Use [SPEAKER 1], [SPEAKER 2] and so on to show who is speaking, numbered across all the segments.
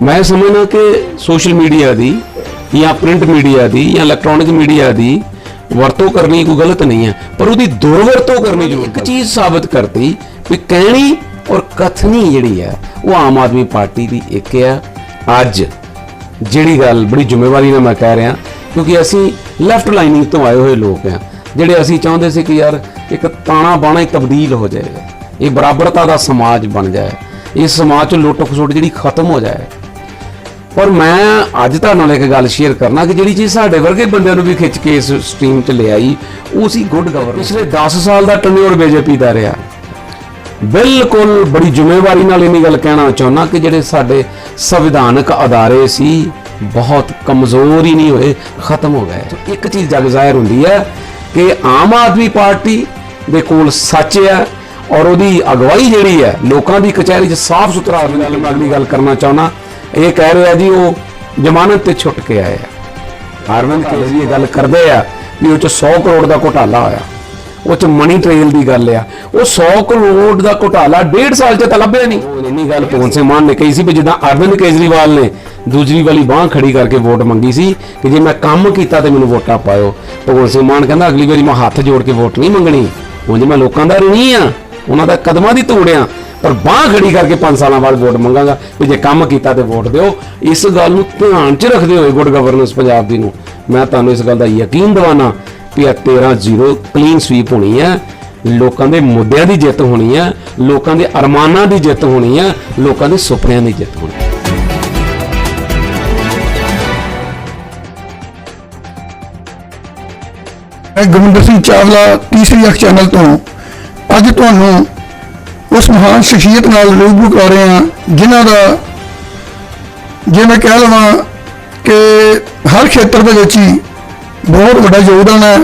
[SPEAKER 1] ਮੈਂ ਸਮਝਦਾ ਕਿ ਸੋਸ਼ਲ ਮੀਡੀਆ ਦੀ ਜਾਂ ਪ੍ਰਿੰਟ ਮੀਡੀਆ ਦੀ ਜਾਂ ਇਲੈਕਟ੍ਰੋਨਿਕ ਮੀਡੀਆ ਦੀ ਵਰਤੋਂ ਕਰਨੀ ਕੋਈ ਗਲਤ ਨਹੀਂ ਹੈ ਪਰ ਉਹਦੀ ਦੁਰਵਰਤੋਂ ਕਰਨੀ ਜ਼ਰੂਰ ਇੱਕ ਚੀਜ਼ ਸਾਬਤ ਕਰਤੀ ਵੀ ਕਹਿਣੀ ਔਰ ਕਥਨੀ ਜਿਹੜੀ ਹੈ ਉਹ ਆਮ ਆਦਮੀ ਪਾਰਟੀ ਦੀ ਇੱਕ ਹੈ। ਅੱਜ ਜਿਹੜੀ ਗੱਲ ਬੜੀ ਜ਼ਿੰਮੇਵਾਰੀ ਨਾਲ ਮੈਂ ਕਹਿ ਰਿਹਾ ਕਿਉਂਕਿ ਅਸੀਂ ਲੈਫਟ ਲਾਈਨਿੰਗ ਤੋਂ ਆਏ ਹੋਏ ਲੋਕ ਆ ਜਿਹੜੇ ਅਸੀਂ ਚਾਹੁੰਦੇ ਸੀ ਕਿ ਯਾਰ ਇੱਕ ਤਾਣਾ ਬਾਣਾ ਹੀ ਤਬਦੀਲ ਹੋ ਜਾਏਗਾ ਇਹ ਬਰਾਬਰਤਾ ਦਾ ਸਮਾਜ ਬਣ ਜਾਏ ਇਸ ਸਮਾਜ ਚ ਲੁੱਟ ਖਸੁੱਟ ਜਿਹੜੀ ਖਤਮ ਹੋ ਜਾਏ ਪਰ ਮੈਂ ਅੱਜ ਤੁਹਾਡੇ ਨਾਲ ਇੱਕ ਗੱਲ ਸ਼ੇਅਰ ਕਰਨਾ ਕਿ ਜਿਹੜੀ ਚੀਜ਼ ਸਾਡੇ ਵਰਗੇ ਬੰਦਿਆਂ ਨੂੰ ਵੀ ਖਿੱਚ ਕੇ ਇਸ ਸਟ੍ਰੀਮ 'ਚ ਲਿਆਈ ਉਹ ਸੀ ਗੁੱਡ ਗਵਰਨੈਂਸ ਪਿਛਲੇ 10 ਸਾਲ ਦਾ ਟਰਨਿਓਰ ਬੀਜੇਪੀ ਦਾ ਰਿਹਾ। ਬਿਲਕੁਲ ਬੜੀ ਜ਼ਿੰਮੇਵਾਰੀ ਨਾਲ ਇਹ ਗੱਲ ਕਹਿਣਾ ਚਾਹੁੰਦਾ ਕਿ ਜਿਹੜੇ ਸਾਡੇ ਸੰਵਿਧਾਨਕ ਅਦਾਰੇ ਸੀ, ਬਹੁਤ ਕਮਜ਼ੋਰ ਹੀ ਨਹੀਂ ਹੋਏ, ਖਤਮ ਹੋ ਗਏ। ਇੱਕ ਚੀਜ਼ ਜਗ ਜ਼ਾਹਿਰ ਹੁੰਦੀ ਹੈ ਕਿ ਆਮ ਆਦਮੀ ਪਾਰਟੀ ਦੇ ਕੋਲ ਸੱਚ ਹੈ ਔਰ ਉਹਦੀ ਅਗਵਾਈ ਜਿਹੜੀ ਹੈ, ਲੋਕਾਂ ਦੀ ਕਚਹਿਰੀ 'ਚ ਸਾਫ਼ ਸੁਥਰਾ ਗੱਲ ਅਗਲੀ ਗੱਲ ਕਰਨਾ ਚਾਹੁੰਦਾ ਇਹ ਕਹਿ ਰਿਹਾ ਜੀ, ਉਹ ਜ਼ਮਾਨਤ ਤੇ ਛੁੱਟ ਕੇ ਆਏ ਆ। ਅਰਵਿੰਦ ਕੇਜਰੀ ਇਹ ਗੱਲ ਕਰਦੇ ਆ ਵੀ ਉਹ ਚ 100 ਕਰੋੜ ਦਾ ਘੁਟਾਲਾ ਹੋਇਆ। ਉਹ ਚ ਮਨੀ ਟ੍ਰੇਲ ਦੀ ਗੱਲ ਆ। ਉਹ 100 ਕਰੋੜ ਦਾ ਘੁਟਾਲਾ ਡੇਢ ਸਾਲ ਚ ਤਾਂ ਲੱਭਿਆ ਨਹੀਂ। ਇੰਨੀ ਗੱਲ ਭਗਵੰਤ ਸਿੰਘ ਮਾਨ ਨੇ ਕਹੀ ਸੀ ਵੀ ਜਿੱਦਾਂ ਅਰਵਿੰਦ ਕੇਜਰੀਵਾਲ ਨੇ ਦੂਜਰੀ ਵਾਲੀ ਬਾਹ ਖੜੀ ਕਰਕੇ ਵੋਟ ਮੰਗੀ ਸੀ ਕਿ ਜੇ ਮੈਂ ਕੰਮ ਕੀਤਾ ਤੇ ਮੈਨੂੰ ਵੋਟਾਂ ਪਾਇਓ। ਭਗਵੰਤ ਸਿੰਘ ਮਾਨ ਕਹਿੰਦਾ, ਅਗਲੀ ਵਾਰੀ ਮੈਂ ਹੱਥ ਜੋੜ ਕੇ ਵੋਟ ਨਹੀਂ ਮੰਗਣੀ। ਉਂਝ ਮੈਂ ਲੋਕਾਂ ਦਾ ਰਣੀ ਆ। ਉਹਨਾਂ ਦਾ ਕਦਮਾਂ ਦੀ ਤੋੜਿਆ ਪਰ ਬਾਹ ਖੜੀ ਕਰਕੇ 5 ਸਾਲਾਂ ਬਾਅਦ ਵੋਟ ਮੰਗਾਂਗਾ। ਵੀ ਜੇ ਕੰਮ ਕੀਤਾ ਤੇ ਵੋਟ ਦਿਓ। ਇਸ ਗੱਲ ਨੂੰ ਧਿਆਨ 'ਚ ਰੱਖਦੇ ਹੋਏ ਗੁੱਡ ਗਵਰਨੈਂਸ ਪੰਜਾਬ ਦੀ ਨੂੰ ਮੈਂ ਤੁਹਾਨੂੰ ਇਸ ਗੱਲ ਦਾ ਯਕੀਨ ਦਿਵਾਨਾ ਵੀ ਇਹ 13-0 ਕਲੀਨ ਸਵੀਪ ਹੋਣੀ ਹੈ ਲੋਕਾਂ ਦੇ ਮੁੱਦਿਆਂ ਦੀ ਜਿੱਤ ਹੋਣੀ ਹੈ ਲੋਕਾਂ ਦੇ ਅਰਮਾਨਾਂ ਦੀ ਜਿੱਤ ਹੋਣੀ ਹੈ ਲੋਕਾਂ ਦੇ ਸੁਪਨਿਆਂ ਦੀ ਜਿੱਤ ਹੋਣੀ ਹੈ
[SPEAKER 2] ਮੈਂ ਗੁਰਵਿੰਦਰ ਸਿੰਘ ਚਾਵਲਾ, ਤੀਸਰੀ ਅੱਖ ਚੈਨਲ ਤੋਂ। ਅੱਜ ਤੁਹਾਨੂੰ ਉਸ ਮਹਾਨ ਸ਼ਖਸੀਅਤ ਨਾਲ ਰੂਬਰੂ ਕਰ ਰਹੇ ਹਾਂ, ਜਿਨ੍ਹਾਂ ਦਾ ਜੇ ਮੈਂ ਕਹਿ ਲਵਾਂ ਕਿ ਹਰ ਖੇਤਰ ਦੇ ਵਿੱਚ ਹੀ ਬਹੁਤ ਵੱਡਾ ਯੋਗਦਾਨ ਹੈ।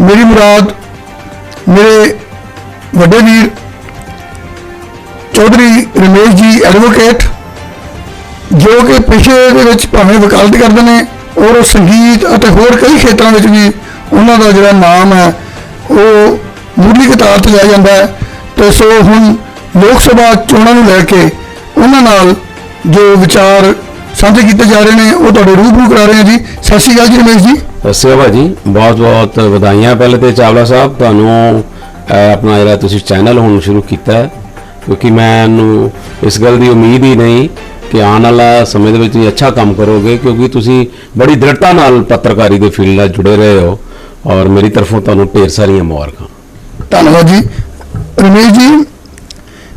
[SPEAKER 2] ਮੇਰੀ ਮੁਰਾਦ, ਮੇਰੇ ਵੱਡੇ ਵੀਰ ਚੌਧਰੀ ਰਮੇਸ਼ ਜੀ ਐਡਵੋਕੇਟ ਜੋ ਕਿ ਪੇਸ਼ੇ ਦੇ ਵਿੱਚ ਭਾਵੇਂ ਵਕਾਲਤ ਕਰਦੇ ਨੇ, ਔਰ ਉਹ ਸੰਗੀਤ ਅਤੇ ਹੋਰ ਕਈ ਖੇਤਰਾਂ ਵਿੱਚ ਵੀ ਉਹਨਾਂ ਦਾ ਜਿਹੜਾ ਨਾਮ ਹੈ, ਉਹ ਮੁੱਢਲੀ ਕਤਾਰ ਤੇ ਲਿਆ ਜਾਂਦਾ ਹੈ ਤੇ ਸੋ ਹੁਣ ਲੋਕ ਸਭਾ ਚੋਣਾਂ ਨੂੰ ਲੈ ਕੇ ਉਹਨਾਂ ਨਾਲ ਜੋ ਵਿਚਾਰ ਸਾਂਝੇ ਕੀਤੇ ਜਾ ਰਹੇ ਨੇ, ਉਹ ਤੁਹਾਡੇ ਰੂਬਰੂ ਕਰਾ ਰਹੇ ਹਾਂ ਜੀ। ਸਤਿ ਸ਼੍ਰੀ ਅਕਾਲ ਜੀ, ਰਮੇਸ਼ ਜੀ।
[SPEAKER 1] ਸਤਿ ਸ਼੍ਰੀ ਦੱਸਿਆ ਭਾਜੀ। ਬਹੁਤ ਬਹੁਤ ਵਧਾਈਆਂ ਪਹਿਲੇ ਤੇ ਚਾਵਲਾ ਸਾਹਿਬ। ਤੁਹਾਨੂੰ ਆਪਣਾ ਜਿਹੜਾ ਤੁਸੀਂ ਚੈਨਲ ਹੁਣ ਸ਼ੁਰੂ ਕੀਤਾ ਹੈ, ਕਿਉਂਕਿ ਮੈਨੂੰ ਇਸ ਗੱਲ ਦੀ ਉਮੀਦ ਹੀ ਨਹੀਂ ਕਿ ਆਉਣ ਵਾਲਾ ਸਮੇਂ ਦੇ ਵਿੱਚ ਤੁਸੀਂ ਅੱਛਾ ਕੰਮ ਕਰੋਗੇ, ਕਿਉਂਕਿ ਤੁਸੀਂ ਬੜੀ ਦ੍ਰਿੜਤਾ ਨਾਲ ਪੱਤਰਕਾਰੀ ਦੇ ਫੀਲਡ ਨਾਲ ਜੁੜੇ ਰਹੇ ਹੋ ਔਰ ਮੇਰੀ ਤਰਫੋਂ ਤੁਹਾਨੂੰ ਢੇਰ ਸਾਰੀਆਂ ਮੁਬਾਰਕਾਂ।
[SPEAKER 2] ਧੰਨਵਾਦ ਜੀ। ਰਮੇਸ਼ ਜੀ,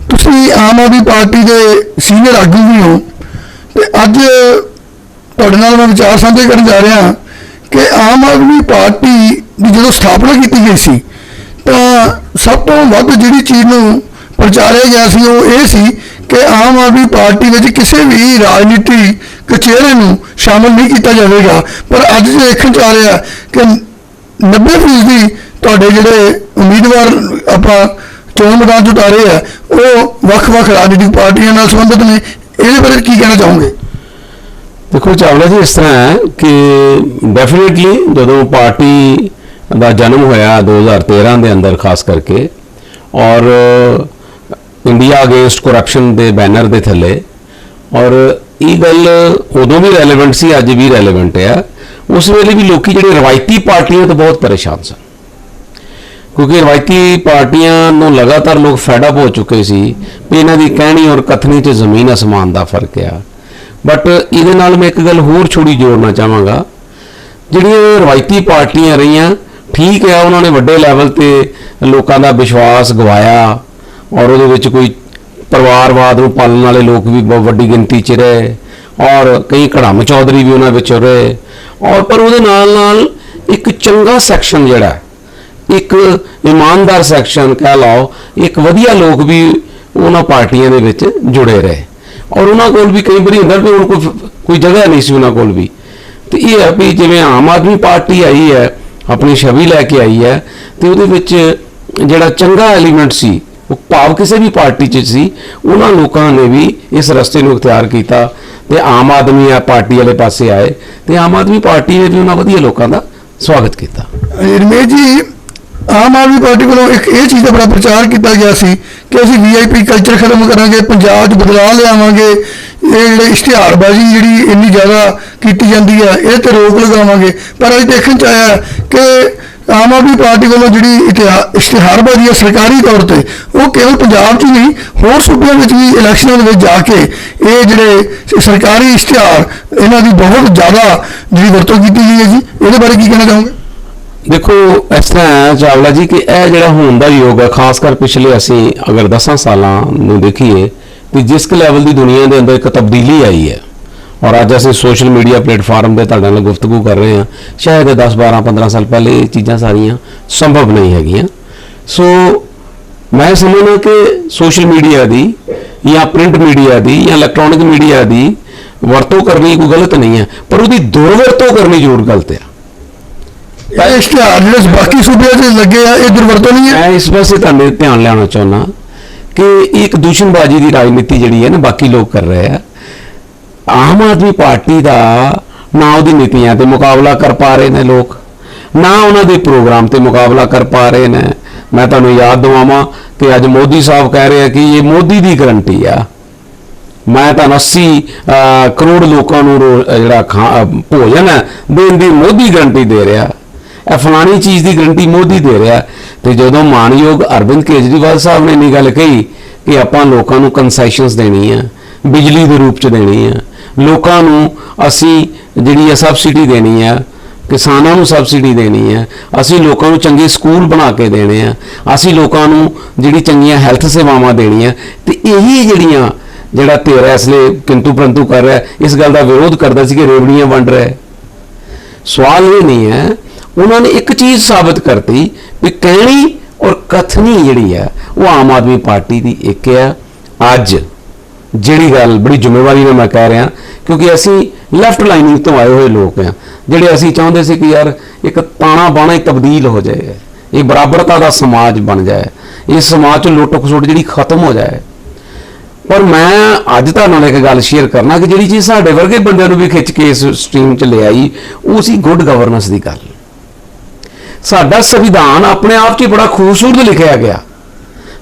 [SPEAKER 2] ਤੁਸੀਂ ਆਮ ਆਦਮੀ ਪਾਰਟੀ ਦੇ ਸੀਨੀਅਰ ਆਗੂ ਵੀ ਹੋ ਤੇ ਅੱਜ ਤੁਹਾਡੇ ਨਾਲ ਮੈਂ ਵਿਚਾਰ ਸਾਂਝੇ ਕਰਨ ਜਾ ਰਿਹਾ ਕਿ ਆਮ ਆਦਮੀ ਪਾਰਟੀ ਦੀ ਜਦੋਂ ਸਥਾਪਨਾ ਕੀਤੀ ਗਈ ਸੀ, ਤਾਂ ਸਭ ਤੋਂ ਵੱਧ ਜਿਹੜੀ ਚੀਜ਼ ਨੂੰ ਪ੍ਰਚਾਰਿਆ ਗਿਆ ਸੀ ਉਹ ਇਹ ਸੀ ਕਿ ਆਮ ਆਦਮੀ ਪਾਰਟੀ ਵਿੱਚ ਕਿਸੇ ਵੀ ਰਾਜਨੀਤੀ ਕਚਹਿਰੇ ਨੂੰ ਸ਼ਾਮਲ ਨਹੀਂ ਕੀਤਾ ਜਾਵੇਗਾ। ਪਰ ਅੱਜ ਦੇਖਣ ਚ ਆ ਰਿਹਾ ਕਿ 90% ਦੀ ਤੁਹਾਡੇ ਜਿਹੜੇ ਉਮੀਦਵਾਰ ਆਪਾਂ ਚੋਣ ਮੈਦਾਨ 'ਚ ਉਤਾਰੇ ਆ, ਉਹ ਵੱਖ-ਵੱਖ ਰਾਜਨੀਤਿਕ ਪਾਰਟੀਆਂ ਨਾਲ ਸੰਬੰਧਿਤ ਨੇ। ਇਹਦੇ ਬਾਰੇ ਕੀ ਕਹਿਣਾ ਚਾਹੋਗੇ?
[SPEAKER 1] ਦੇਖੋ, ਚਾਵਲਾ ਜੀ, ਇਸ ਤਰ੍ਹਾਂ ਹੈ ਕਿ ਡੈਫੀਨਿਟਲੀ ਜਦੋਂ ਪਾਰਟੀ ਦਾ ਜਨਮ ਹੋਇਆ 2013 ਦੇ ਅੰਦਰ, ਖਾਸ ਕਰਕੇ, ਔਰ ਇੰਡੀਆ ਅਗੇਂਸਟ ਕਰਪਸ਼ਨ ਦੇ ਬੈਨਰ ਦੇ ਥੱਲੇ, ਔਰ ਇਹ ਗੱਲ ਉਦੋਂ ਵੀ ਰੈਲੇਵੈਂਟ ਸੀ, ਅੱਜ ਵੀ ਰੈਲੇਵੈਂਟ ਹੈ ਉਸ ਵੇਲੇ ਵੀ ਲੋਕੀ ਜਿਹੜੇ ਰਵਾਇਤੀ ਪਾਰਟੀਆਂ ਤੋਂ ਬਹੁਤ ਪਰੇਸ਼ਾਨ ਸਨ। ਕਿਉਂਕਿ ਰਵਾਇਤੀ ਪਾਰਟੀਆਂ ਨੂੰ ਲਗਾਤਾਰ ਲੋਕ ਫੈਡ ਅਪ ਹੋ ਚੁੱਕੇ ਸੀ ਵੀ ਇਹਨਾਂ ਦੀ ਕਹਿਣੀ ਔਰ ਕਥਨੀ 'ਚ ਜ਼ਮੀਨ ਅਸਮਾਨ ਦਾ ਫ਼ਰਕ ਆ। ਬਟ ਇਹਦੇ ਨਾਲ ਮੈਂ ਇੱਕ ਗੱਲ ਹੋਰ ਛੋੜੀ ਜੋੜਨਾ ਚਾਹਾਂਗਾ। ਜਿਹੜੀਆਂ ਰਵਾਇਤੀ ਪਾਰਟੀਆਂ ਰਹੀਆਂ, ਠੀਕ ਹੈ ਉਹਨਾਂ ਨੇ ਵੱਡੇ ਲੈਵਲ ਤੇ ਲੋਕਾਂ ਦਾ ਵਿਸ਼ਵਾਸ ਗਵਾਇਆ ਔਰ ਉਹਦੇ ਵਿੱਚ ਕੋਈ ਪਰਿਵਾਰਵਾਦ ਨੂੰ ਪਾਲਣ ਵਾਲੇ ਲੋਕ ਵੀ ਬਹੁਤ ਵੱਡੀ ਗਿਣਤੀ 'ਚ ਰਹੇ ਔਰ ਕਈ ਘੜਮ ਚੌਧਰੀ ਵੀ ਉਹਨਾਂ ਵਿੱਚ ਰਹੇ। ਔਰ ਪਰ ਉਹਦੇ ਨਾਲ ਨਾਲ ਇੱਕ ਚੰਗਾ ਸੈਕਸ਼ਨ ਜਿਹੜਾ ਇੱਕ ਇਮਾਨਦਾਰ ਸੈਕਸ਼ਨ ਕਹਿ ਲਓ, ਇੱਕ ਵਧੀਆ ਲੋਕ ਵੀ ਉਹਨਾਂ ਪਾਰਟੀਆਂ ਦੇ ਵਿੱਚ ਜੁੜੇ ਰਹੇ। ਔਰ ਉਹਨਾਂ ਕੋਲ ਵੀ ਕਈ ਵਾਰੀ ਹੁੰਦਾ ਵੀ ਹੁਣ ਕੋਈ ਕੋਈ ਜਗ੍ਹਾ ਨਹੀਂ ਸੀ ਉਹਨਾਂ ਕੋਲ ਵੀ। ਤੇ ਇਹ ਹੈ ਵੀ ਜਿਵੇਂ ਆਮ ਆਦਮੀ ਪਾਰਟੀ ਆਈ ਹੈ, ਆਪਣੀ ਛਵੀ ਲੈ ਕੇ ਆਈ ਹੈ, ਤੇ ਉਹਦੇ ਵਿੱਚ ਜਿਹੜਾ ਚੰਗਾ ਐਲੀਮੈਂਟ ਸੀ, ਉਹ ਭਾਵ ਕਿਸੇ ਵੀ ਪਾਰਟੀ 'ਚ ਸੀ, ਉਹਨਾਂ ਲੋਕਾਂ ਨੇ ਵੀ ਇਸ ਰਸਤੇ ਨੂੰ ਇਖਤਿਆਰ ਕੀਤਾ ਤੇ ਆਮ ਆਦਮੀ ਆ ਪਾਰਟੀ ਵਾਲੇ ਪਾਸੇ ਆਏ ਤੇ ਆਮ ਆਦਮੀ ਪਾਰਟੀ ਨੇ ਵੀ ਉਹਨਾਂ ਵਧੀਆ ਲੋਕਾਂ ਦਾ ਸਵਾਗਤ ਕੀਤਾ।
[SPEAKER 2] ਰਮੇਸ਼ ਜੀ ਆਮ ਆਦਮੀ ਪਾਰਟੀ ਵੱਲੋਂ ਇੱਕ ਇਹ ਚੀਜ਼ ਦਾ ਬੜਾ ਪ੍ਰਚਾਰ ਕੀਤਾ ਗਿਆ ਸੀ ਕਿ ਅਸੀਂ ਵੀਆਈਪੀ ਕਲਚਰ ਖਤਮ ਕਰਾਂਗੇ, ਪੰਜਾਬ 'ਚ ਬਦਲਾਅ ਲਿਆਵਾਂਗੇ, ਇਹ ਜਿਹੜੇ ਇਸ਼ਤਿਹਾਰਬਾਜ਼ੀ ਜਿਹੜੀ ਇੰਨੀ ਜ਼ਿਆਦਾ ਕੀਤੀ ਜਾਂਦੀ ਹੈ ਇਹ ਤੇ ਰੋਕ ਲਗਾਵਾਂਗੇ। ਪਰ ਅੱਜ ਦੇਖਣ ਚ ਆਇਆ ਕਿ ਆਮ ਆਦਮੀ ਪਾਰਟੀ ਵੱਲੋਂ ਜਿਹੜੀ ਇਤਿਹਾ- ਇਸ਼ਤਿਹਾਰਬਾਜ਼ੀ ਹੈ ਸਰਕਾਰੀ ਤੌਰ ਤੇ, ਉਹ ਕੇਵਲ ਪੰਜਾਬ 'ਚ ਨਹੀਂ, ਹੋਰ ਸੂਬਿਆਂ ਵਿੱਚ ਵੀ ਇਲੈਕਸ਼ਨਾਂ ਦੇ ਵਿੱਚ ਜਾ ਕੇ ਇਹ ਜਿਹੜੇ ਸਰਕਾਰੀ ਇਸ਼ਤਿਹਾਰ, ਇਹਨਾਂ ਦੀ ਬਹੁਤ ਜ਼ਿਆਦਾ ਜਿਹੜੀ ਵਰਤੋਂ ਕੀਤੀ ਗਈ ਹੈ ਜੀ। ਇਹਦੇ ਬਾਰੇ ਕੀ ਕਹਿਣਾ ਚਾਹੋਗੇ?
[SPEAKER 1] ਦੇਖੋ ਇਸ ਤਰ੍ਹਾਂ ਚਾਵਲਾ ਜੀ ਕਿ ਇਹ ਜਿਹੜਾ ਹੋਣ ਦਾ ਯੋਗ ਹੈ ਖਾਸ ਕਰ ਪਿਛਲੇ ਅਸੀਂ ਅਗਰ 10 ਸਾਲਾਂ ਨੂੰ ਦੇਖੀਏ ਕਿ ਜਿਸ ਕੁ ਲੈਵਲ ਦੀ ਦੁਨੀਆ ਦੇ ਅੰਦਰ ਇੱਕ ਤਬਦੀਲੀ ਆਈ ਹੈ ਔਰ ਅੱਜ ਅਸੀਂ ਸੋਸ਼ਲ ਮੀਡੀਆ ਪਲੇਟਫਾਰਮ ਤੇ ਤੁਹਾਡੇ ਨਾਲ ਗੁਫ਼ਤਗੂ ਕਰ ਰਹੇ ਹਾਂ, ਸ਼ਾਇਦ 10 12 15 ਸਾਲ ਪਹਿਲੇ ਇਹ ਚੀਜ਼ਾਂ ਸਾਰੀਆਂ ਸੰਭਵ ਨਹੀਂ ਹੈਗੀਆਂ। ਸੋ ਮੈਂ ਸਮਝਦਾ ਕਿ ਸੋਸ਼ਲ ਮੀਡੀਆ ਦੀ ਜਾਂ ਪ੍ਰਿੰਟ ਮੀਡੀਆ ਦੀ ਜਾਂ ਇਲੈਕਟ੍ਰੋਨਿਕ ਮੀਡੀਆ ਦੀ ਵਰਤੋਂ ਕਰਨੀ ਕੋਈ ਗਲਤ ਨਹੀਂ ਹੈ, ਪਰ ਉਹਦੀ ਦੁਰਵਰਤੋਂ ਕਰਨੀ ਜ਼ਰੂਰ ਗਲਤ ਹੈ
[SPEAKER 2] ਇਹ ਇਸ਼ਤਿਹਾਰ ਜਿਹੜੇ ਬਾਕੀ ਸੂਬਿਆਂ 'ਚ ਲੱਗੇ ਆ, ਇਹ ਦੁਰਵਰਤੋਂ ਨਹੀਂ ਹੈ।
[SPEAKER 1] ਮੈਂ ਇਸ ਪਾਸੇ ਤੁਹਾਡੇ ਧਿਆਨ ਲਿਆਉਣਾ ਚਾਹੁੰਦਾ ਕਿ ਇਹ ਇੱਕ ਦੂਸ਼ਣਬਾਜ਼ੀ ਦੀ ਰਾਜਨੀਤੀ ਜਿਹੜੀ ਹੈ ਨਾ, ਬਾਕੀ ਲੋਕ ਕਰ ਰਹੇ ਆ। ਆਮ ਆਦਮੀ ਪਾਰਟੀ ਦਾ ਨਾ ਉਹਦੀ ਨੀਤੀਆਂ ਤੇ ਮੁਕਾਬਲਾ ਕਰ ਪਾ ਰਹੇ ਨੇ ਲੋਕ, ਨਾ ਉਹਨਾਂ ਦੇ ਪ੍ਰੋਗਰਾਮ ਤੇ ਮੁਕਾਬਲਾ ਕਰ ਪਾ ਰਹੇ ਨੇ। ਮੈਂ ਤੁਹਾਨੂੰ ਯਾਦ ਦਿਵਾਵਾਂ ਕਿ ਅੱਜ ਮੋਦੀ ਸਾਹਿਬ ਕਹਿ ਰਹੇ ਆ ਕਿ ਇਹ ਮੋਦੀ ਦੀ ਗਰੰਟੀ ਆ। ਮੈਂ ਤਾਂ 80 ਕਰੋੜ ਲੋਕਾਂ ਨੂੰ ਰੋ- ਜਿਹੜਾ ਖਾ- ਭੋਜਨ ਹੈ, ਦੇਣ ਦੀ ਮੋਦੀ ਗਰੰਟੀ ਦੇ ਰਿਹਾ। ਇਹ ਫਲਾਣੀ ਚੀਜ਼ ਦੀ ਗਰੰਟੀ ਮੋਦੀ ਦੇ ਰਿਹਾ ਤੇ ਜਦੋਂ ਮਾਨਯੋਗ ਅਰਵਿੰਦ ਕੇਜਰੀਵਾਲ ਸਾਹਿਬ ਨੇ ਇਹ ਗੱਲ ਕਹੀ ਕਿ ਆਪਾਂ ਲੋਕਾਂ ਨੂੰ ਕਨਸੈਸ਼ਨਸ ਦੇਣੀ ਆ ਬਿਜਲੀ ਦੇ ਰੂਪ ਚ ਦੇਣੀ ਆ ਲੋਕਾਂ ਨੂੰ ਅਸੀਂ ਜਿਹੜੀ ਆ ਸਬਸਿਡੀ ਦੇਣੀ ਆ ਕਿਸਾਨਾਂ ਨੂੰ ਸਬਸਿਡੀ ਦੇਣੀ ਹੈ, ਅਸੀਂ ਲੋਕਾਂ ਨੂੰ ਚੰਗੇ ਸਕੂਲ ਬਣਾ ਕੇ ਦੇਣੇ ਆ ਅਸੀਂ ਲੋਕਾਂ ਨੂੰ ਜਿਹੜੀ ਚੰਗੀਆਂ ਹੈਲਥ ਸੇਵਾਵਾਂ ਦੇਣੀਆਂ, ਤੇ ਇਹੀ ਜਿਹੜੀਆਂ ਜਿਹੜਾ ਤੇਰਾ ਇਸ ਲਈ ਕਿੰਤੂ ਪ੍ਰੰਤੂ ਕਰ ਰਿਹਾ ਇਸ ਗੱਲ ਦਾ ਵਿਰੋਧ ਕਰਦਾ ਸੀ ਕਿ ਰੇਵੜੀਆਂ ਵੰਡ ਰਿਹਾ ਸਵਾਲ ਇਹ ਨਹੀਂ ਹੈ ਉਹਨਾਂ ਨੇ ਇੱਕ ਚੀਜ਼ ਸਾਬਤ ਕਰਤੀ ਵੀ ਕਹਿਣੀ ਔਰ ਕਥਨੀ ਜਿਹੜੀ ਹੈ, ਉਹ ਆਮ ਆਦਮੀ ਪਾਰਟੀ ਦੀ ਇੱਕ ਹੈ। ਅੱਜ ਜਿਹੜੀ ਗੱਲ ਬੜੀ ਜ਼ਿੰਮੇਵਾਰੀ ਨਾਲ ਮੈਂ ਕਹਿ ਰਿਹਾ, ਕਿਉਂਕਿ ਅਸੀਂ ਲੈਫਟ ਲਾਈਨਿੰਗ ਤੋਂ ਆਏ ਹੋਏ ਲੋਕ ਆ ਜਿਹੜੇ ਅਸੀਂ ਚਾਹੁੰਦੇ ਸੀ ਕਿ ਯਾਰ ਇੱਕ ਤਾਣਾ ਬਾਣਾ ਤਬਦੀਲ ਹੋ ਜਾਏ, ਇਹ ਬਰਾਬਰਤਾ ਦਾ ਸਮਾਜ ਬਣ ਜਾਏ ਇਸ ਸਮਾਜ ਚ ਲੁੱਟ ਖਸੁੱਟ ਜਿਹੜੀ ਖਤਮ ਹੋ ਜਾਏ। ਪਰ ਮੈਂ ਅੱਜ ਤੁਹਾਨੂੰ ਨਾਲ ਇੱਕ ਗੱਲ ਸ਼ੇਅਰ ਕਰਨਾ ਕਿ ਜਿਹੜੀ ਚੀਜ਼ ਸਾਡੇ ਵਰਗੇ ਬੰਦਿਆਂ ਨੂੰ ਵੀ ਖਿੱਚ ਕੇ ਇਸ ਸਟ੍ਰੀਮ 'ਚ ਲਿਆਈ, ਉਹ ਸੀ ਗੁੱਡ ਗਵਰਨੈਂਸ ਦੀ ਗੱਲ। ਸਾਡਾ ਸੰਵਿਧਾਨ ਆਪਣੇ ਆਪ 'ਚ ਹੀ ਬੜਾ ਖੂਬਸੂਰਤ ਲਿਖਿਆ ਗਿਆ।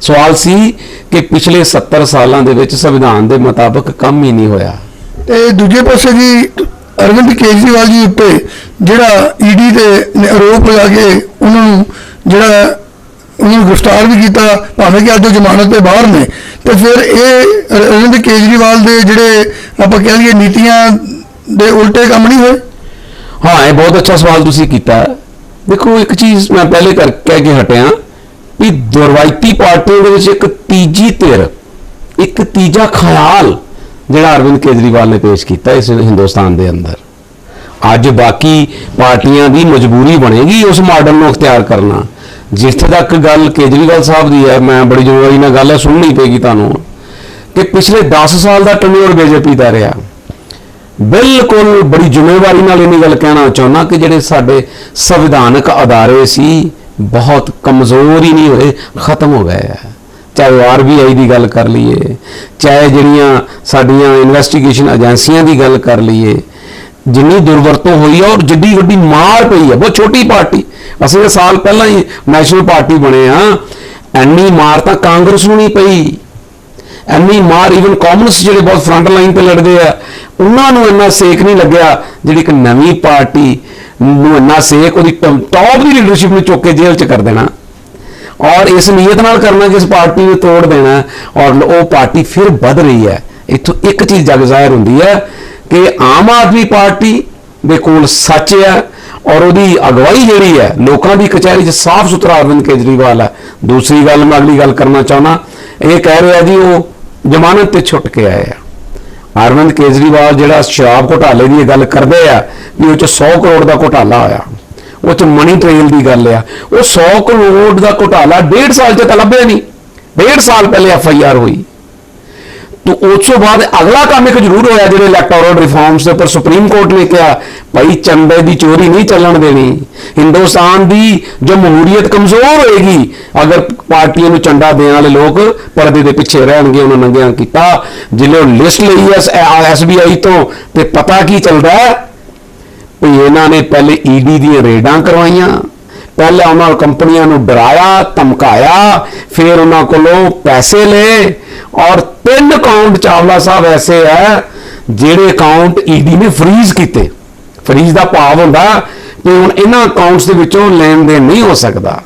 [SPEAKER 1] ਸਵਾਲ ਸੀ ਕਿ ਪਿਛਲੇ 70 ਸਾਲਾਂ ਦੇ ਵਿੱਚ ਸੰਵਿਧਾਨ ਦੇ ਮੁਤਾਬਕ ਕੰਮ ਹੀ ਨਹੀਂ ਹੋਇਆ।
[SPEAKER 2] ਤੇ ਦੂਜੇ ਪਾਸੇ ਜੀ ਅਰਵਿੰਦ ਕੇਜਰੀਵਾਲ ਜੀ ਉੱਤੇ ਜਿਹੜਾ ਈਡੀ ਦੇ ਨੇ ਆਰੋਪ ਲਗਾ ਕੇ ਉਹਨਾਂ ਨੂੰ ਜਿਹੜਾ ਉਹਨਾਂ ਨੂੰ ਗ੍ਰਿਫਤਾਰ ਵੀ ਕੀਤਾ ਭਾਵੇਂ ਕਿ ਅੱਜ ਜ਼ਮਾਨਤ ਤੇ ਬਾਹਰ ਨੇ ਤੇ ਫਿਰ ਇਹ ਅਰ- ਅਰਵਿੰਦ ਕੇਜਰੀਵਾਲ ਦੇ ਜਿਹੜੇ ਆਪਾਂ ਕਹਿ ਲਈਏ ਨੀਤੀਆਂ ਦੇ ਉਲਟੇ ਕੰਮ ਨਹੀਂ ਹੋਏ?
[SPEAKER 1] ਹਾਂ ਇਹ ਬਹੁਤ ਅੱਛਾ ਸਵਾਲ ਤੁਸੀਂ ਕੀਤਾ। ਦੇਖੋ ਇੱਕ ਚੀਜ਼ ਮੈਂ ਪਹਿਲੇ ਕਰ ਕਹਿ ਕੇ ਹਟਿਆ ਵੀ ਦੁਰਵਾਇਤੀ ਪਾਰਟੀਆਂ ਦੇ ਵਿੱਚ ਇੱਕ ਤੀਜੀ ਧਿਰ, ਇੱਕ ਤੀਜਾ ਖਿਆਲ ਜਿਹੜਾ ਅਰਵਿੰਦ ਕੇਜਰੀਵਾਲ ਨੇ ਪੇਸ਼ ਕੀਤਾ ਇਸ ਹਿੰਦੁਸਤਾਨ ਦੇ ਅੰਦਰ। ਅੱਜ ਬਾਕੀ ਪਾਰਟੀਆਂ ਦੀ ਮਜਬੂਰੀ ਬਣੇਗੀ ਉਸ ਮਾਡਲ ਨੂੰ ਅਖਤਿਆਰ ਕਰਨਾ। ਜਿੱਥੇ ਤੱਕ ਗੱਲ ਕੇਜਰੀਵਾਲ ਸਾਹਿਬ ਦੀ ਹੈ, ਮੈਂ ਬੜੀ ਜ਼ਿੰਮੇਵਾਰੀ ਨਾਲ ਗੱਲ ਹੈ ਸੁਣਨੀ ਪਏਗੀ ਤੁਹਾਨੂੰ। ਕਿ ਪਿਛਲੇ 10 ਸਾਲ ਦਾ ਟਰਨਓਵਰ ਬੀਜੇਪੀ ਦਾ ਰਿਹਾ। ਬਿਲਕੁਲ ਬੜੀ ਜ਼ਿੰਮੇਵਾਰੀ ਨਾਲ ਇਹਨੀ ਗੱਲ ਕਹਿਣਾ ਚਾਹੁੰਦਾ ਕਿ ਜਿਹੜੇ ਸਾਡੇ ਸੰਵਿਧਾਨਕ ਅਦਾਰੇ ਸੀ, ਬਹੁਤ ਕਮਜ਼ੋਰ ਹੀ ਨਹੀਂ ਹੋਏ, ਖਤਮ ਹੋ ਗਏ ਆ। ਚਾਹੇ ਆਰਬੀਆਈ ਦੀ ਗੱਲ ਕਰ ਲਈਏ, ਚਾਹੇ ਜਿਹੜੀਆਂ ਸਾਡੀਆਂ ਇਨਵੈਸਟੀਗੇਸ਼ਨ ਏਜੰਸੀਆਂ ਦੀ ਗੱਲ ਕਰ ਲਈਏ, ਜਿੰਨੀ ਦੁਰਵਰਤੋਂ ਹੋਈ ਹੈ ਔਰ ਜਿੱਡੀ ਵੱਡੀ ਮਾਰ ਪਈ ਹੈ ਬਹੁਤ ਛੋਟੀ ਪਾਰਟੀ। ਅਸੀਂ ਸਾਲ ਪਹਿਲਾਂ ਹੀ ਨੈਸ਼ਨਲ ਪਾਰਟੀ ਬਣੇ ਆ। ਐਨੀ ਮਾਰ ਤਾਂ ਕਾਂਗਰਸ ਨੂੰ ਨਹੀਂ ਪਈ। ਐਨੀ ਮਾਰ ਇਵਨ ਕਾਮਨਸ ਜਿਹੜੇ ਬਹੁਤ ਫਰੰਟ ਲਾਈਨ ਤੇ ਲੜਦੇ ਆ, ਉਹਨਾਂ ਨੂੰ ਇੰਨਾ ਸੇਕ ਨਹੀਂ ਲੱਗਿਆ ਜਿਹੜੀ ਇੱਕ ਨਵੀਂ ਪਾਰਟੀ ਨੂੰ ਇੰਨਾ ਸੇਕ ਉਹਦੀ ਟੌਪ ਦੀ ਲੀਡਰਸ਼ਿਪ ਨੂੰ ਚੁੱਕ ਕੇ ਜੇਲ੍ਹ 'ਚ ਕਰ ਦੇਣਾ। ਔਰ ਇਸ ਨੀਅਤ ਨਾਲ ਕਰਨਾ ਕਿ ਇਸ ਪਾਰਟੀ ਨੂੰ ਤੋੜ ਦੇਣਾ, ਔਰ ਉਹ ਪਾਰਟੀ ਫਿਰ ਵੱਧ ਰਹੀ ਹੈ। ਇੱਥੋਂ ਇੱਕ ਚੀਜ਼ ਜਗ ਜ਼ਾਹਿਰ ਹੁੰਦੀ ਹੈ ਕਿ ਆਮ ਆਦਮੀ ਪਾਰਟੀ ਦੇ ਕੋਲ ਸੱਚ ਹੈ ਔਰ ਉਹਦੀ ਅਗਵਾਈ ਜਿਹੜੀ ਹੈ, ਲੋਕਾਂ ਦੀ ਕਚਹਿਰੀ 'ਚ ਸਾਫ਼ ਸੁਥਰਾ ਅਰਵਿੰਦ ਕੇਜਰੀਵਾਲ ਹੈ ਦੂਸਰੀ ਗੱਲ ਮੈਂ ਅਗਲੀ ਗੱਲ ਕਰਨਾ ਚਾਹੁੰਦਾ, ਇਹ ਕਹਿ ਰਿਹਾ ਜੀ ਉਹ ਜ਼ਮਾਨਤ ਤੇ ਛੁੱਟ ਕੇ ਆਏ ਆ। ਅਰਵਿੰਦ ਕੇਜਰੀਵਾਲ ਜਿਹੜਾ ਸ਼ਰਾਬ ਘੁਟਾਲੇ ਦੀ ਇਹ ਗੱਲ ਕਰਦੇ ਆ ਵੀ ਉਹ ਚ 100 ਕਰੋੜ ਦਾ ਘੁਟਾਲਾ ਆਇਆ ਉਹ ਚ ਮਨੀ ਟ੍ਰੇਲ ਦੀ ਗੱਲ ਆ। ਉਹ 100 ਕਰੋੜ ਦਾ ਘੁਟਾਲਾ ਡੇਢ ਸਾਲ ਚ ਤਾਂ ਲੱਭਿਆ ਨਹੀਂ। ਡੇਢ ਸਾਲ ਪਹਿਲੇ ਐਫ ਆਈ ਆਰ ਹੋਈ। ਤੋ ਉਸ ਤੋਂ ਬਾਅਦ ਅਗਲਾ ਕੰਮ ਇੱਕ ਜ਼ਰੂਰ ਹੋਇਆ ਜਿਹੜੇ ਇਲੈਕਟੋਰਲ ਰਿਫਾਰਮਸ ਦੇ ਉੱਪਰ ਸੁਪਰੀਮ ਕੋਰਟ ਨੇ ਕਿਹਾ ਭਾਈ ਚੰਦੇ ਦੀ ਚੋਰੀ ਨਹੀਂ ਚੱਲਣ ਦੇਣੀ। ਹਿੰਦੁਸਤਾਨ ਦੀ ਜਮਹੂਰੀਅਤ ਕਮਜ਼ੋਰ ਹੋਏਗੀ, ਅਗਰ ਪਾਰਟੀਆਂ ਨੂੰ ਚੰਡਾ ਦੇਣ ਵਾਲੇ ਲੋਕ ਪਰਦੇ ਦੇ ਪਿੱਛੇ ਰਹਿਣਗੇ, ਉਹਨਾਂ ਨੰਗਿਆਂ ਕੀਤਾ। ਜਿਲੇ ਲਿਸਟ ਲਈ ਐ ਐਸਬੀਆਈ ਤੋਂ, ਤੇ ਪਤਾ ਕੀ ਚੱਲਦਾ ਵੀ ਇਹਨਾਂ ਨੇ ਪਹਿਲੇ ਈਡੀ ਦੀਆਂ ਰੇਡਾਂ ਕਰਵਾਈਆਂ। ਪਹਿਲਾਂ ਉਹਨਾਂ ਕੰਪਨੀਆਂ ਨੂੰ ਡਰਾਇਆ, ਧਮਕਾਇਆ, ਫਿਰ ਉਹਨਾਂ ਕੋਲੋਂ ਪੈਸੇ ਲਏ। ਔਰ ਤਿੰਨ ਅਕਾਊਂਟ ਚਾਵਲਾ ਸਾਹਿਬ ਐਸੇ ਹੈ ਜਿਹੜੇ ਅਕਾਊਂਟ ਈਡੀ ਨੇ ਫ੍ਰੀਜ਼ ਕੀਤੇ। ਫ੍ਰੀਜ਼ ਦਾ ਭਾਵ ਹੁੰਦਾ ਕਿ ਹੁਣ ਇਹਨਾਂ ਅਕਾਊਂਟਸ ਦੇ ਵਿੱਚੋਂ ਲੈਣ ਦੇਣ ਨਹੀਂ ਹੋ ਸਕਦਾ।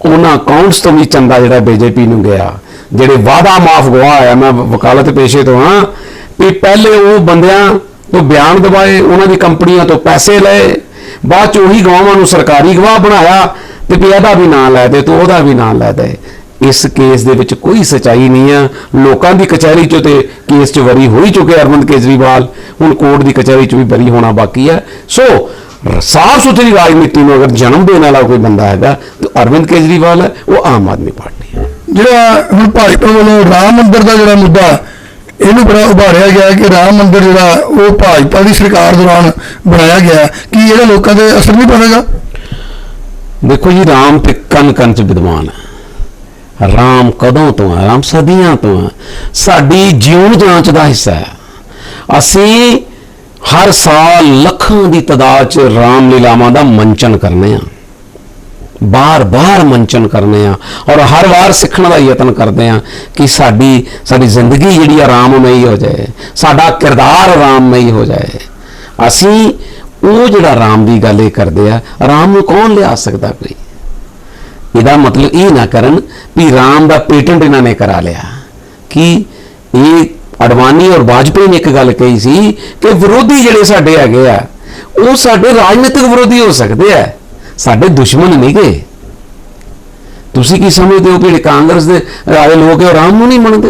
[SPEAKER 1] ਉਹਨਾਂ ਅਕਾਊਂਟਸ ਤੋਂ ਵੀ ਚੰਦਾ ਜਿਹੜਾ ਬੀਜੇਪੀ ਨੂੰ ਗਿਆ, ਜਿਹੜੇ ਵਾਦਾ ਮਾਫ ਗਵਾ ਆਇਆ ਮੈਂ ਵਕਾਲਤ ਪੇਸ਼ੇ ਤੋਂ ਹਾਂ, ਵੀ ਪਹਿਲੇ ਉਹ ਬੰਦਿਆਂ ਤੋਂ ਬਿਆਨ ਦਵਾਏ, ਉਹਨਾਂ ਦੀ ਕੰਪਨੀਆਂ ਤੋਂ ਪੈਸੇ ਲਏ ਬਾਅਦ ਚ ਉਹੀ ਗਵਾਹਾਂ ਨੂੰ ਸਰਕਾਰੀ ਗਵਾਹ ਬਣਾਇਆ ਤੇ ਵੀ ਇਹਦਾ ਵੀ ਨਾਂ ਲੈ ਦੇ ਤੂੰ ਉਹਦਾ ਵੀ ਨਾਂ ਲੈ ਦੇ। ਇਸ ਕੇਸ ਦੇ ਵਿੱਚ ਕੋਈ ਸਚਾਈ ਨਹੀਂ ਆ। ਲੋਕਾਂ ਦੀ ਕਚਹਿਰੀ ਚ ਤੇ ਕੇਸ ਚ ਵਰੀ ਹੋਈ ਚੁੱਕੇ ਅਰਵਿੰਦ ਕੇਜਰੀਵਾਲ। ਹੁਣ ਕੋਰਟ ਦੀ ਕਚਹਿਰੀ ਚ ਵੀ ਵਰੀ ਹੋਣਾ ਬਾਕੀ ਹੈ ਸੋ, ਸਾਫ਼ ਸੁਥਰੀ ਰਾਜਨੀਤੀ ਨੂੰ ਅਗਰ ਜਨਮ ਦੇਣ ਵਾਲਾ ਕੋਈ ਬੰਦਾ ਹੈਗਾ, ਤਾਂ ਅਰਵਿੰਦ ਕੇਜਰੀਵਾਲ ਹੈ ਉਹ ਆਮ ਆਦਮੀ ਪਾਰਟੀ ਹੈ
[SPEAKER 2] ਜਿਹੜਾ ਹੁਣ ਭਾਜਪਾ ਵੱਲੋਂ ਰਾਮ ਮੰਦਿਰ ਦਾ ਜਿਹੜਾ ਮੁੱਦਾ ਇਹਨੂੰ ਬੜਾ ਉਭਾਰਿਆ ਗਿਆ ਕਿ ਰਾਮ ਮੰਦਿਰ ਜਿਹੜਾ, ਉਹ ਭਾਜਪਾ ਦੀ ਸਰਕਾਰ ਦੌਰਾਨ ਬਣਾਇਆ ਗਿਆ। ਕੀ ਇਹਦਾ ਲੋਕਾਂ ਦੇ ਅਸਰ ਨਹੀਂ ਪਵੇਗਾ
[SPEAKER 1] ਦੇਖੋ ਜੀ, ਰਾਮ ਤੇ ਕੰਨ ਕੰਨ ਚ ਵਿਦਵਾਨ ਹੈ। ਰਾਮ ਕਦੋਂ ਤੋਂ ਹੈ? ਰਾਮ ਸਦੀਆਂ ਤੋਂ ਹੈ। ਸਾਡੀ ਜਿਉਣ ਜਾਂਚ ਦਾ ਹਿੱਸਾ ਹੈ। ਅਸੀਂ ਹਰ ਸਾਲ ਲੱਖਾਂ ਦੀ ਤਾਦਾਦ ਚ ਰਾਮ ਲੀਲਾਵਾਂ ਦਾ ਮੰਚਨ ਕਰਨੇ ਆ। ਬਾਰ-ਬਾਰ ਮੰਚਨ ਕਰਨੇ ਆ ਔਰ ਹਰ ਵਾਰ ਸਿੱਖਣ ਦਾ ਯਤਨ ਕਰਦੇ ਆ ਕਿ ਸਾਡੀ ਸਾਡੀ ਜ਼ਿੰਦਗੀ ਜਿਹੜੀ ਆ ਰਾਮਮਈ ਹੋ ਜਾਏ, ਸਾਡਾ ਕਿਰਦਾਰ ਰਾਮਮਈ ਹੋ ਜਾਏ। ਅਸੀਂ ਉਹ ਜਿਹੜਾ ਰਾਮ ਦੀ ਗੱਲ ਇਹ ਕਰਦੇ ਆ, ਰਾਮ ਨੂੰ ਕੌਣ ਲਿਆ ਸਕਦਾ ਕੋਈ? ਇਹਦਾ ਮਤਲਬ ਇਹ ਨਾ ਕਰਨ ਵੀ ਰਾਮ ਦਾ ਪੇਟੈਂਟ ਇਹਨਾਂ ਨੇ ਕਰਾ ਲਿਆ। ਕਿ ਇਹ ਅਡਵਾਨੀ ਔਰ ਵਾਜਪੇਈ ਨੇ ਇੱਕ ਗੱਲ ਕਹੀ ਸੀ ਕਿ ਵਿਰੋਧੀ ਜਿਹੜੇ ਸਾਡੇ ਹੈਗੇ ਆ, ਉਹ ਸਾਡੇ ਰਾਜਨੀਤਿਕ ਵਿਰੋਧੀ ਹੋ ਸਕਦੇ ਆ। ਸਾਡੇ ਦੁਸ਼ਮਣ ਨਹੀਂ ਗਏ। ਤੁਸੀਂ ਕੀ ਸਮਝਦੇ ਹੋ ਕਿ ਜਿਹੜੇ ਕਾਂਗਰਸ ਦੇ ਰਾਜੇ ਲੋਕ ਹੈ, ਉਹ ਰਾਮ ਨੂੰ ਨਹੀਂ ਮੰਨਦੇ?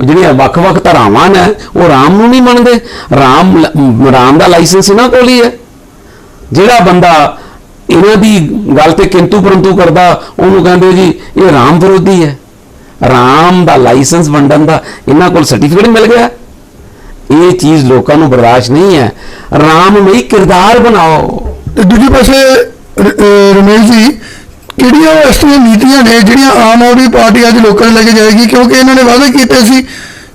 [SPEAKER 1] ਉਹ ਜਿਹੜੀਆਂ ਵੱਖ-ਵੱਖ ਧਾਰਾਵਾਂ ਨੇ, ਉਹ ਰਾਮ ਨੂੰ ਨਹੀਂ ਮੰਨਦੇ। ਰਾਮ ਰਾਮ ਦਾ ਲਾਇਸੈਂਸ ਇਹਨਾਂ ਕੋਲ ਹੀ ਹੈ। ਜਿਹੜਾ ਬੰਦਾ ਇਹਨਾਂ ਦੀ ਗੱਲ ਤੇ ਕਿੰਤੂ ਪਰੰਤੂ ਕਰਦਾ, ਉਹਨੂੰ ਕਹਿੰਦੇ ਜੀ, ਇਹ ਰਾਮ ਵਿਰੋਧੀ ਹੈ। ਰਾਮ ਦਾ ਲਾਇਸੈਂਸ ਵੰਡਣ ਦਾ ਇਹਨਾਂ ਕੋਲ ਸਰਟੀਫਿਕੇਟ ਮਿਲ ਗਿਆ। ਇਹ ਚੀਜ਼ ਲੋਕਾਂ ਨੂੰ ਬਰਦਾਸ਼ਤ ਨਹੀਂ ਹੈ। ਰਾਮ ਨਹੀਂ ਕਿਰਦਾਰ ਬਣਾਓ।
[SPEAKER 2] ਤੇ ਦੂਜੇ ਪਾਸੇ ਰਮੇਸ਼ ਜੀ, ਕਿਹੜੀਆਂ ਇਸ ਤਰ੍ਹਾਂ ਨੀਤੀਆਂ ਨੇ ਜਿਹੜੀਆਂ ਆਮ ਆਦਮੀ ਪਾਰਟੀ ਅੱਜ ਲੋਕਾਂ ਨੂੰ ਲੈ ਕੇ ਜਾਏਗੀ? ਕਿਉਂਕਿ ਇਹਨਾਂ ਨੇ ਵਾਅਦੇ ਕੀਤੇ ਸੀ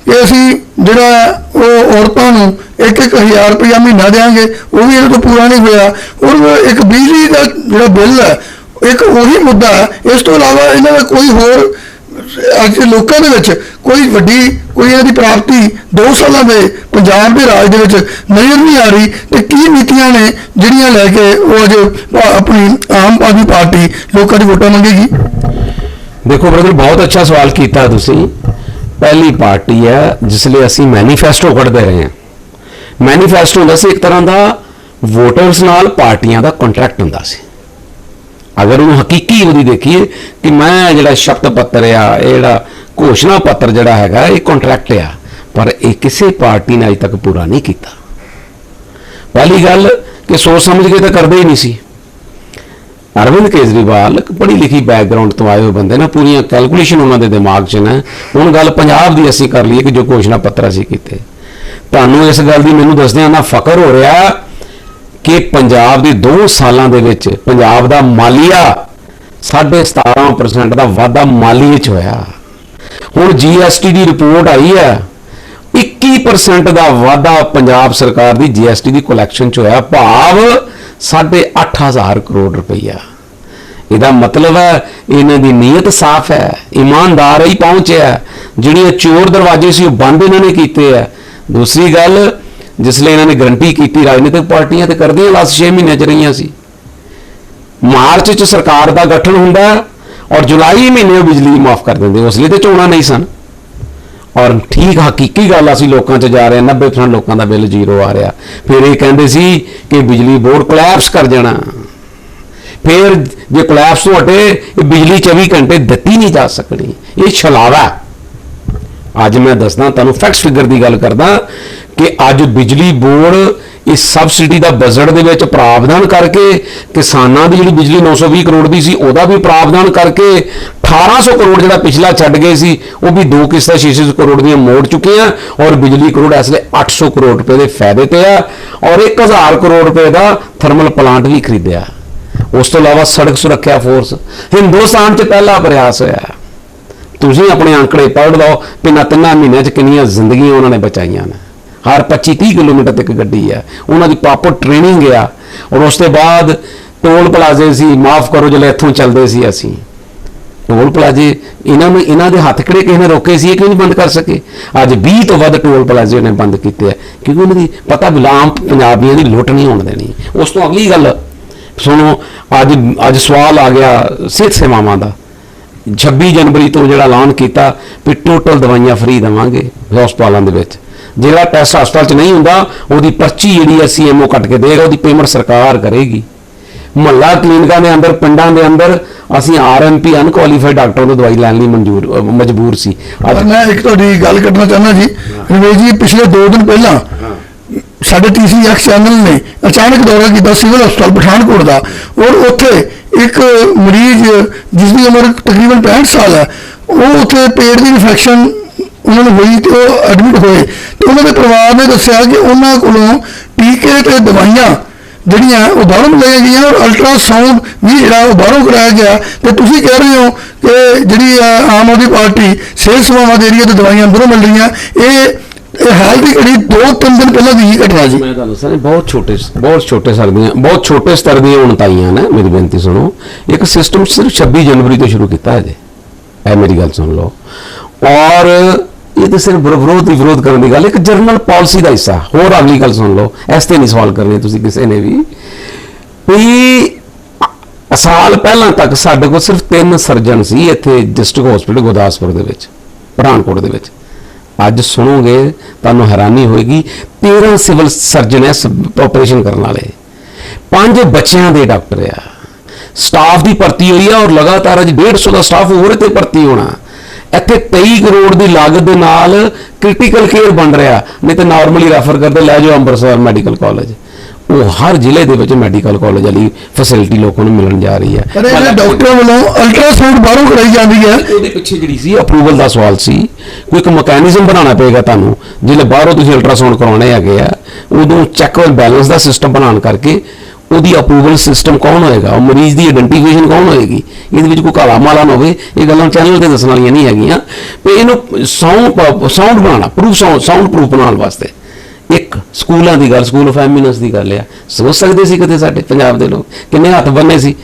[SPEAKER 2] ਕਿ ਅਸੀਂ ਜਿਹੜਾ ਉਹ ਔਰਤਾਂ ਨੂੰ ਇੱਕ ਇੱਕ ਹਜ਼ਾਰ ਰੁਪਇਆ ਮਹੀਨਾ ਦੇਵਾਂਗੇ ਉਹ ਵੀ ਇਹਨਾਂ ਤੋਂ ਪੂਰਾ ਨਹੀਂ ਹੋਇਆ। ਔਰ ਇੱਕ ਬਿਜਲੀ ਦਾ ਜਿਹੜਾ ਬਿੱਲ ਹੈ, ਇੱਕ ਉਹੀ ਮੁੱਦਾ ਹੈ, ਇਸ ਤੋਂ ਇਲਾਵਾ ਇਹਨਾਂ ਦਾ ਕੋਈ ਹੋਰ, ਅੱਜ ਲੋਕਾਂ ਦੇ ਵਿੱਚ ਕੋਈ ਵੱਡੀ ਕੋਈ ਇਹਨਾਂ ਦੀ ਪ੍ਰਾਪਤੀ 2 ਸਾਲਾਂ ਦੇ ਪੰਜਾਬ ਦੇ ਰਾਜ ਦੇ ਵਿੱਚ ਨਜ਼ਰ ਨਹੀਂ ਆ ਰਹੀ ਤੇ ਕੀ ਨੀਤੀਆਂ ਨੇ ਜਿਹੜੀਆਂ ਲੈ ਕੇ ਉਹ ਅੱਜ ਆਪਣੀ ਆਮ ਆਦਮੀ ਪਾਰਟੀ ਲੋਕਾਂ ਦੀ ਵੋਟਾਂ ਮੰਗੇਗੀ?
[SPEAKER 1] ਦੇਖੋ ਬ੍ਰਦਰ, ਬਹੁਤ ਅੱਛਾ ਸਵਾਲ ਕੀਤਾ ਤੁਸੀਂ। ਪਹਿਲੀ ਪਾਰਟੀ ਹੈ, ਜਿਸ ਲਈ ਅਸੀਂ ਮੈਨੀਫੈਸਟੋ ਕੱਢਦੇ ਰਹੇ ਹਾਂ। ਮੈਨੀਫੈਸਟੋ ਹੁੰਦਾ ਸੀ ਇੱਕ ਤਰ੍ਹਾਂ ਦਾ ਵੋਟਰਸ ਨਾਲ ਪਾਰਟੀਆਂ ਦਾ ਕੰਟਰੈਕਟ ਹੁੰਦਾ ਸੀ। ਅਗਰ ਉਹਨੂੰ ਹਕੀਕੀ ਉਹਦੀ ਦੇਖੀਏ ਕਿ ਮੈਂ ਜਿਹੜਾ ਸ਼ਬਦ ਪੱਤਰ ਆ, ਇਹ ਜਿਹੜਾ ਘੋਸ਼ਣਾ ਪੱਤਰ ਜਿਹੜਾ ਹੈਗਾ, ਇਹ ਕੰਟਰੈਕਟ ਆ, ਪਰ ਇਹ ਕਿਸੇ ਪਾਰਟੀ ਨੇ ਅਜੇ ਤੱਕ ਪੂਰਾ ਨਹੀਂ ਕੀਤਾ। ਪਹਿਲੀ ਗੱਲ ਕਿ ਸੋਚ ਸਮਝ ਕੇ ਤਾਂ ਕਰਦੇ ਹੀ ਨਹੀਂ ਸੀ। ਅਰਵਿੰਦ ਕੇਜਰੀਵਾਲ ਇੱਕ ਪੜ੍ਹੀ ਲਿਖੀ ਬੈਕਗ੍ਰਾਉਂਡ ਤੋਂ ਆਏ ਹੋਏ ਬੰਦੇ ਨਾ, ਪੂਰੀਆਂ ਕੈਲਕੂਲੇਸ਼ਨ ਉਹਨਾਂ ਦੇ ਦਿਮਾਗ 'ਚ ਨਾ। ਹੁਣ ਗੱਲ ਪੰਜਾਬ ਦੀ ਅਸੀਂ ਕਰ ਲਈਏ ਕਿ ਜੋ ਘੋਸ਼ਣਾ ਪੱਤਰ ਅਸੀਂ ਕੀਤੇ। ਤੁਹਾਨੂੰ ਇਸ ਗੱਲ ਦੀ ਮੈਨੂੰ ਦੱਸਦਿਆਂ ਨਾ ਫਖਰ ਹੋ ਰਿਹਾ ਕਿ ਪੰਜਾਬ ਦੇ 2 ਸਾਲਾਂ ਦੇ ਵਿੱਚ ਪੰਜਾਬ ਦਾ ਮਾਲੀਆ 17.5% ਦਾ ਵਾਧਾ ਮਾਲੀਏ 'ਚ ਹੋਇਆ। ਹੁਣ ਜੀਐਸਟੀ ਦੀ ਰਿਪੋਰਟ ਆਈ ਹੈ 21% ਦਾ ਵਾਧਾ ਪੰਜਾਬ ਸਰਕਾਰ ਦੀ ਜੀਐਸਟੀ ਦੀ ਕਲੈਕਸ਼ਨ 'ਚ ਹੋਇਆ, ਭਾਵ 8.5000 ਕਰੋੜ ਰੁਪਈਆ। ਇਹਦਾ ਮਤਲਬ ਹੈ, ਇਹਨਾਂ ਦੀ ਨੀਅਤ ਸਾਫ਼ ਹੈ, ਇਮਾਨਦਾਰ ਹੀ ਪਹੁੰਚਿਆ ਜਿਹੜੀਆਂ ਚੋਰ ਦਰਵਾਜ਼ੇ ਸੀ, ਉਹ ਬੰਦ ਇਹਨਾਂ ਨੇ ਕੀਤੇ ਆ ਦੂਸਰੀ ਗੱਲ, ਜਿਸ ਲਈ ਇਹਨਾਂ ਨੇ ਗਰੰਟੀ ਕੀਤੀ ਰਾਜਨੀਤਿਕ ਪਾਰਟੀਆਂ ਤੇ ਕਰਦੀਆਂ ਲਾਸਟ 6 ਮਹੀਨਿਆਂ ਚ ਰਹੀਆਂ ਸੀ। ਮਾਰਚ ਚ ਸਰਕਾਰ ਦਾ ਗਠਨ ਹੁੰਦਾ ਔਰ ਜੁਲਾਈ ਮਹੀਨੇ ਉਹ ਬਿਜਲੀ ਮਾਫ ਕਰ ਦਿੰਦੇ ਉਸ ਲਈ ਤੇ ਚੋਣਾਂ ਨਹੀਂ ਸਨ। ਔਰ ਠੀਕ ਹਕੀਕੀ ਗੱਲ ਅਸੀਂ ਲੋਕਾਂ 'ਚ ਜਾ ਰਹੇ ਹਾਂ 90% ਲੋਕਾਂ ਦਾ ਬਿੱਲ ਜ਼ੀਰੋ ਆ ਰਿਹਾ। ਫਿਰ ਇਹ ਕਹਿੰਦੇ ਸੀ ਕਿ ਬਿਜਲੀ ਬੋਰਡ ਕੋਲੈਪਸ ਕਰ ਜਾਣਾ। ਫਿਰ ਜੇ ਕੋਲੈਪਸ ਤੋਂ ਹਟੇ ਇਹ ਬਿਜਲੀ 24 ਘੰਟੇ ਦਿੱਤੀ ਨਹੀਂ ਜਾ ਸਕਣੀ। ਇਹ ਛਲਾਵਾ ਅੱਜ ਮੈਂ ਦੱਸਦਾ, ਤੁਹਾਨੂੰ ਫੈਕਟਸ ਫਿਗਰ ਦੀ ਗੱਲ ਕਰਦਾ ਕਿ ਅੱਜ ਬਿਜਲੀ ਬੋਰਡ ਇਸ ਸਬਸਿਡੀ ਦਾ ਬਜਟ ਦੇ ਵਿੱਚ ਪ੍ਰਾਵਧਾਨ ਕਰਕੇ ਕਿਸਾਨਾਂ ਦੀ ਜਿਹੜੀ ਬਿਜਲੀ 920 ਕਰੋੜ ਦੀ ਸੀ, ਉਹਦਾ ਵੀ ਪ੍ਰਾਵਧਾਨ ਕਰਕੇ 1800 ਕਰੋੜ ਜਿਹੜਾ ਪਿਛਲਾ ਛੱਡ ਗਏ ਸੀ, ਉਹ ਵੀ ਦੋ ਕਿਸ਼ਤਾਂ 600 ਕਰੋੜ ਦੀਆਂ ਮੋੜ ਚੁੱਕੇ ਆ ਔਰ ਬਿਜਲੀ ਕਰੋੜ ਇਸ ਵੇਲੇ 800 ਕਰੋੜ ਰੁਪਏ ਦੇ ਫਾਇਦੇ ਤੇ ਆ ਔਰ 1000 ਕਰੋੜ ਰੁਪਏ ਦਾ ਥਰਮਲ ਪਲਾਂਟ ਵੀ ਖਰੀਦਿਆ। ਉਸ ਤੋਂ ਇਲਾਵਾ ਸੜਕ ਸੁਰੱਖਿਆ ਫੋਰਸ। ਹਿੰਦੁਸਤਾਨ 'ਚ ਪਹਿਲਾ ਪ੍ਰਯਾਸ ਹੋਇਆ। ਤੁਸੀਂ ਆਪਣੇ ਅੰਕੜੇ ਪੜ੍ਹ ਲਓ ਕਿ ਨਾ ਤਿੰਨਾਂ ਮਹੀਨਿਆਂ 'ਚ ਕਿੰਨੀਆਂ ਜ਼ਿੰਦਗੀਆਂ ਉਹਨਾਂ ਨੇ ਬਚਾਈਆਂ ਨੇ। ਹਰ 25 30 ਕਿਲੋਮੀਟਰ ਤੱਕ ਗੱਡੀ ਆ। ਉਹਨਾਂ ਦੀ ਪ੍ਰੋਪਰ ਟ੍ਰੇਨਿੰਗ ਆ। ਔਰ ਉਸ ਤੋਂ ਬਾਅਦ ਟੋਲ ਪਲਾਜ਼ੇ ਸੀ, ਮਾਫ ਕਰੋ ਜਿਹੜੇ ਇੱਥੋਂ ਚੱਲਦੇ ਸੀ ਅਸੀਂ। ਟੋਲ ਪਲਾਜ਼ੇ, ਇਹਨਾਂ ਨੂੰ, ਇਹਨਾਂ ਦੇ ਹੱਥ ਕਿਹੜੇ ਕਿਸੇ ਨੇ ਰੋਕੇ ਸੀ, ਇਹ ਕਿਉਂ ਨਹੀਂ ਬੰਦ ਕਰ ਸਕੇ? ਅੱਜ 20 ਤੋਂ ਵੱਧ ਟੋਲ ਪਲਾਜ਼ੇ ਉਹਨੇ ਬੰਦ ਕੀਤੇ ਆ। ਕਿਉਂਕਿ ਉਹਨਾਂ ਦੀ ਪਤਾ ਗੁਲਾਮ ਪੰਜਾਬੀਆਂ ਦੀ ਲੁੱਟ ਨਹੀਂ ਹੋਣ ਦੇਣੀ। ਉਸ ਤੋਂ ਅਗਲੀ ਗੱਲ, ਸੁਣੋ, ਅੱਜ ਅੱਜ ਸਵਾਲ ਆ ਗਿਆ ਸਿਹਤ ਸੇਵਾਵਾਂ ਦਾ। 26 ਜਨਵਰੀ ਤੋਂ ਜਿਹੜਾ ਐਲਾਨ ਕੀਤਾ ਵੀ ਟੋਟਲ ਦਵਾਈਆਂ ਫ੍ਰੀ ਦੇਵਾਂਗੇ ਹਸਪਤਾਲਾਂ ਦੇ ਵਿੱਚ। ਜਿਹੜਾ ਟੈਸਟ ਹਸਪਤਾਲ 'ਚ ਨਹੀਂ ਹੁੰਦਾ, ਉਹਦੀ ਪਰਚੀ ਜਿਹੜੀ ਹੈ ਸੀਐਮਓ ਕੱਟ ਕੇ ਦੇਗਾ ਉਹਦੀ ਪੇਮੈਂਟ ਸਰਕਾਰ ਕਰੇਗੀ। ਮਹੱਲਾ ਕਲੀਨਿਕਾਂ ਦੇ ਅੰਦਰ, ਪਿੰਡਾਂ ਦੇ ਅੰਦਰ ਅਸੀਂ ਆਰਐਮਪੀ ਅਨਕੁਆਲੀਫਾਈਡ ਡਾਕਟਰ ਤੋਂ ਦਵਾਈ ਲੈਣ ਲਈ ਮਨਜ਼ੂਰ, ਅਹ, ਮਜਬੂਰ ਸੀ। ਅੱਜ
[SPEAKER 2] ਪਰ ਮੈਂ ਇੱਕ ਤੁਹਾਡੀ ਗੱਲ ਕੱਢਣਾ ਚਾਹੁੰਦਾ ਜੀ। ਰਮੇਸ਼ ਜੀ, ਪਿਛਲੇ 2 ਦਿਨ ਪਹਿਲਾਂ ਸਾਡੇ ਟੀਸੀਐਕਸ ਚੈਨਲ ਨੇ ਅਚਾਨਕ ਦੌਰਾ ਕੀਤਾ, ਸਿਵਲ ਹਸਪਤਾਲ ਪਠਾਨਕੋਟ ਦਾ ਔਰ ਉੱਥੇ ਇੱਕ ਮਰੀਜ਼ ਜਿਸ ਦੀ ਉਮਰ ਤਕਰੀਬਨ 65 ਸਾਲ ਹੈ, ਉਹ ਉੱਥੇ ਪੇਟ ਦੀ ਇਨਫੈਕਸ਼ਨ ਉਹਨਾਂ ਨੂੰ ਹੋਈ ਤੇ ਉਹ ਐਡਮਿਟ ਹੋਏ ਤੇ ਉਹਨਾਂ ਦੇ ਪਰਿਵਾਰ ਨੇ ਦੱਸਿਆ ਕਿ ਉਹਨਾਂ ਕੋਲੋਂ ਟੀਕੇ ਤੇ ਦਵਾਈਆਂ ਜਿਹੜੀਆਂ ਉਹ ਬਾਹਰੋਂ ਲਈਆਂ ਗਈਆਂ ਔਰ ਅਲਟਰਾਸਾਊਂਡ ਵੀ ਜਿਹੜਾ ਉਹ ਬਾਹਰੋਂ ਕਰਾਇਆ ਗਿਆ ਤੇ ਤੁਸੀਂ ਕਹਿ ਰਹੇ ਹੋ ਕਿ ਜਿਹੜੀ ਆਮ ਆਦਮੀ ਪਾਰਟੀ ਸਿਹਤ ਸੇਵਾਵਾਂ ਦੇ ਰਹੀ ਤੇ ਦਵਾਈਆਂ ਅੰਦਰੋਂ ਮਿਲ ਰਹੀਆਂ, ਇਹ ਇਹ ਹਾਲ ਦੀ ਘੜੀ ਦੋ ਤਿੰਨ ਦਿਨ ਪਹਿਲਾਂ ਦੀ ਹੀ ਘਟਨਾ ਜੀ।
[SPEAKER 1] ਮੈਂ ਤੁਹਾਨੂੰ ਦੱਸਾਂ ਬਹੁਤ ਛੋਟੇ ਬਹੁਤ ਛੋਟੇ ਸਰ ਦੀਆਂ, ਬਹੁਤ ਛੋਟੇ ਸਤਰ ਦੀਆਂ ਉਣਤਾਈਆਂ ਨੇ, ਮੇਰੀ ਬੇਨਤੀ ਸੁਣੋ। ਇੱਕ ਸਿਸਟਮ ਸਿਰਫ 26 ਜਨਵਰੀ ਤੋਂ ਸ਼ੁਰੂ ਕੀਤਾ ਹੈ ਜੀ ਇਹ ਮੇਰੀ ਗੱਲ ਸੁਣ ਲਓ। ਔਰ ਇਹ ਤਾਂ ਸਿਰਫ ਵਿਰੋਧ ਦੀ ਵਿਰੋਧ ਕਰਨ ਦੀ ਗੱਲ, ਇੱਕ ਜਰਨਲ ਪਾਲਿਸੀ ਦਾ ਹਿੱਸਾ। ਹੋਰ ਅਗਲੀ ਗੱਲ ਸੁਣ ਲਓ। ਇਸ ਤੇ ਨਹੀਂ ਸਵਾਲ ਕਰਨੇ ਤੁਸੀਂ ਕਿਸੇ ਨੇ ਵੀ। ਵੀ ਸਾਲ ਪਹਿਲਾਂ ਤੱਕ ਸਾਡੇ ਕੋਲ ਸਿਰਫ ਤਿੰਨ ਸਰਜਨ ਸੀ ਇੱਥੇ ਡਿਸਟ੍ਰਿਕਟ ਹਸਪੀਟਲ ਗੁਰਦਾਸਪੁਰ ਦੇ ਵਿੱਚ, ਪਠਾਨਕੋਟ ਦੇ ਵਿੱਚ। ਅੱਜ ਸੁਣੋਗੇ, ਤੁਹਾਨੂੰ ਹੈਰਾਨੀ ਹੋਏਗੀ 13 ਸਿਵਲ ਸਰਜਨ ਐ ਆਪਰੇਸ਼ਨ ਕਰਨ ਵਾਲੇ। ਪੰਜ ਬੱਚਿਆਂ ਦੇ ਡਾਕਟਰ ਆ। ਸਟਾਫ ਦੀ ਭਰਤੀ ਹੋਈ ਆ ਔਰ ਲਗਾਤਾਰ ਅੱਜ 150 ਦਾ ਸਟਾਫ ਹੋਰ ਤੇ ਭਰਤੀ ਹੋਣਾ। ਇੱਥੇ 23 ਕਰੋੜ ਦੀ ਲਾਗਤ ਦੇ ਨਾਲ ਕ੍ਰਿਟੀਕਲ ਕੇਅਰ ਬਣ ਰਿਹਾ। ਨਹੀਂ ਤੇ ਨਾਰਮਲੀ ਰੈਫਰ ਕਰਦੇ, ਲੈ ਜਾਓ ਅੰਮ੍ਰਿਤਸਰ ਮੈਡੀਕਲ ਕਾਲਜ। ਉਹ ਹਰ ਜ਼ਿਲ੍ਹੇ ਦੇ ਵਿੱਚ ਮੈਡੀਕਲ ਕਾਲਜ ਵਾਲੀ ਫੈਸਿਲਿਟੀ ਲੋਕਾਂ ਨੂੰ ਮਿਲਣ ਜਾ ਰਹੀ ਹੈ।
[SPEAKER 2] ਪਰ ਇਹ ਡਾਕਟਰਾਂ ਵੱਲੋਂ ਅਲਟਰਾਸਾਊਂਡ ਬਾਹਰੋਂ ਕਰਾਈ ਜਾਂਦੀ ਹੈ।
[SPEAKER 1] ਉਹਦੇ ਪਿੱਛੇ ਜਿਹੜੀ ਸੀ ਅਪਰੂਵਲ ਦਾ ਸਵਾਲ ਸੀ। ਕੋਈ ਇੱਕ ਮੈਕੈਨਿਜ਼ਮ ਬਣਾਉਣਾ ਪਏਗਾ ਤੁਹਾਨੂੰ ਜਿਹੜੇ ਬਾਹਰੋਂ ਤੁਸੀਂ ਅਲਟਰਾਸਾਊਂਡ ਕਰਾਉਣੇ ਹੈਗੇ ਆ ਉਦੋਂ ਚੈੱਕ ਐਂਡ ਬੈਲੈਂਸ ਦਾ ਸਿਸਟਮ ਬਣਾਉਣ ਕਰਕੇ ਉਹਦੀ ਅਪਰੂਵਲ ਸਿਸਟਮ ਕੌਣ ਹੋਏਗਾ? ਉਹ ਮਰੀਜ਼ ਦੀ ਆਇਡੈਂਟੀਫਿਕੇਸ਼ਨ ਕੌਣ ਹੋਏਗੀ? ਇਹਦੇ ਵਿੱਚ ਕੋਈ ਕਾਲਾ ਮਾਲਾ ਨਾ ਹੋਵੇ ਇਹ ਗੱਲਾਂ ਚੈਨਲ ਤੇ ਦੱਸਣ ਵਾਲੀਆਂ ਨਹੀਂ ਹੈਗੀਆਂ। ਵੀ ਇਹਨੂੰ ਸਾਊਂਡ ਸਾਊਂਡ ਬਣਾਉਣਾ ਪ੍ਰੂਫ ਸਾਊਂਡ ਸਾਊਂਡ ਪ੍ਰੂਫ ਬਣਾਉਣ ਵਾਸਤੇ। ਇੱਕ ਸਕੂਲਾਂ ਦੀ ਗੱਲ ਸਕੂਲ ਆਫ ਐਮਿਨੈਂਸ ਦੀ ਗੱਲ ਆ। ਸੋਚ ਸਕਦੇ ਸੀ ਕਦੇ ਸਾਡੇ ਪੰਜਾਬ ਦੇ ਲੋਕ? ਕਿੰਨੇ ਹੱਥ ਬੰਨੇ ਸੀ?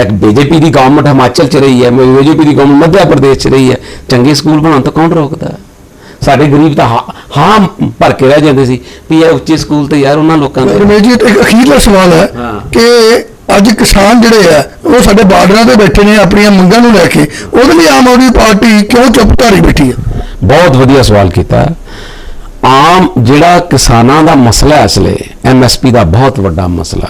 [SPEAKER 1] ਇੱਕ ਬੀਜੇਪੀ ਦੀ ਗਵਰਨਮੈਂਟ ਹਿਮਾਚਲ ਚ ਰਹੀ ਹੈ ਬੀਜੇਪੀ ਦੀ ਗਵਰਨਮੈਂਟ ਮੱਧ ਪ੍ਰਦੇਸ਼ ਚ ਰਹੀ ਹੈ। ਚੰਗੇ ਸਕੂਲ ਬਣਾਉਣ ਤੋਂ ਕੌਣ ਰੋਕਦਾ? ਸਾਡੇ ਗਰੀਬ ਤਾਂ ਹਾਂ- ਭਰ ਕੇ ਰਹਿ ਜਾਂਦੇ ਸੀ ਵੀ ਇਹ ਉੱਚੇ ਸਕੂਲ ਤੇ ਯਾਰ ਉਹਨਾਂ ਲੋਕਾਂ ਦੇ
[SPEAKER 2] ਰਮੇਸ਼ ਜੀ ਇੱਕ ਅਖੀਰਲਾ ਸਵਾਲ ਹਾਂ। ਕਿ ਅੱਜ ਕਿਸਾਨ ਜਿਹੜੇ ਆ ਉਹ ਸਾਡੇ ਬਾਰਡਰਾਂ ਤੇ ਬੈਠੇ ਨੇ ਆਪਣੀਆਂ ਮੰਗਾਂ ਨੂੰ ਲੈ ਕੇ। ਉਹਦੇ ਲਈ ਆਮ ਆਦਮੀ ਪਾਰਟੀ ਕਿਉਂ ਚੁੱਪ ਧਾਰੀ ਬੈਠੀ ਹੈ?
[SPEAKER 1] ਬਹੁਤ ਵਧੀਆ ਸਵਾਲ ਕੀਤਾ। ਆਮ ਜਿਹੜਾ ਕਿਸਾਨਾਂ ਦਾ ਮਸਲਾ ਹੈ ਅਸਲੇ ਐਮਐਸਪੀ ਦਾ ਬਹੁਤ ਵੱਡਾ ਮਸਲਾ।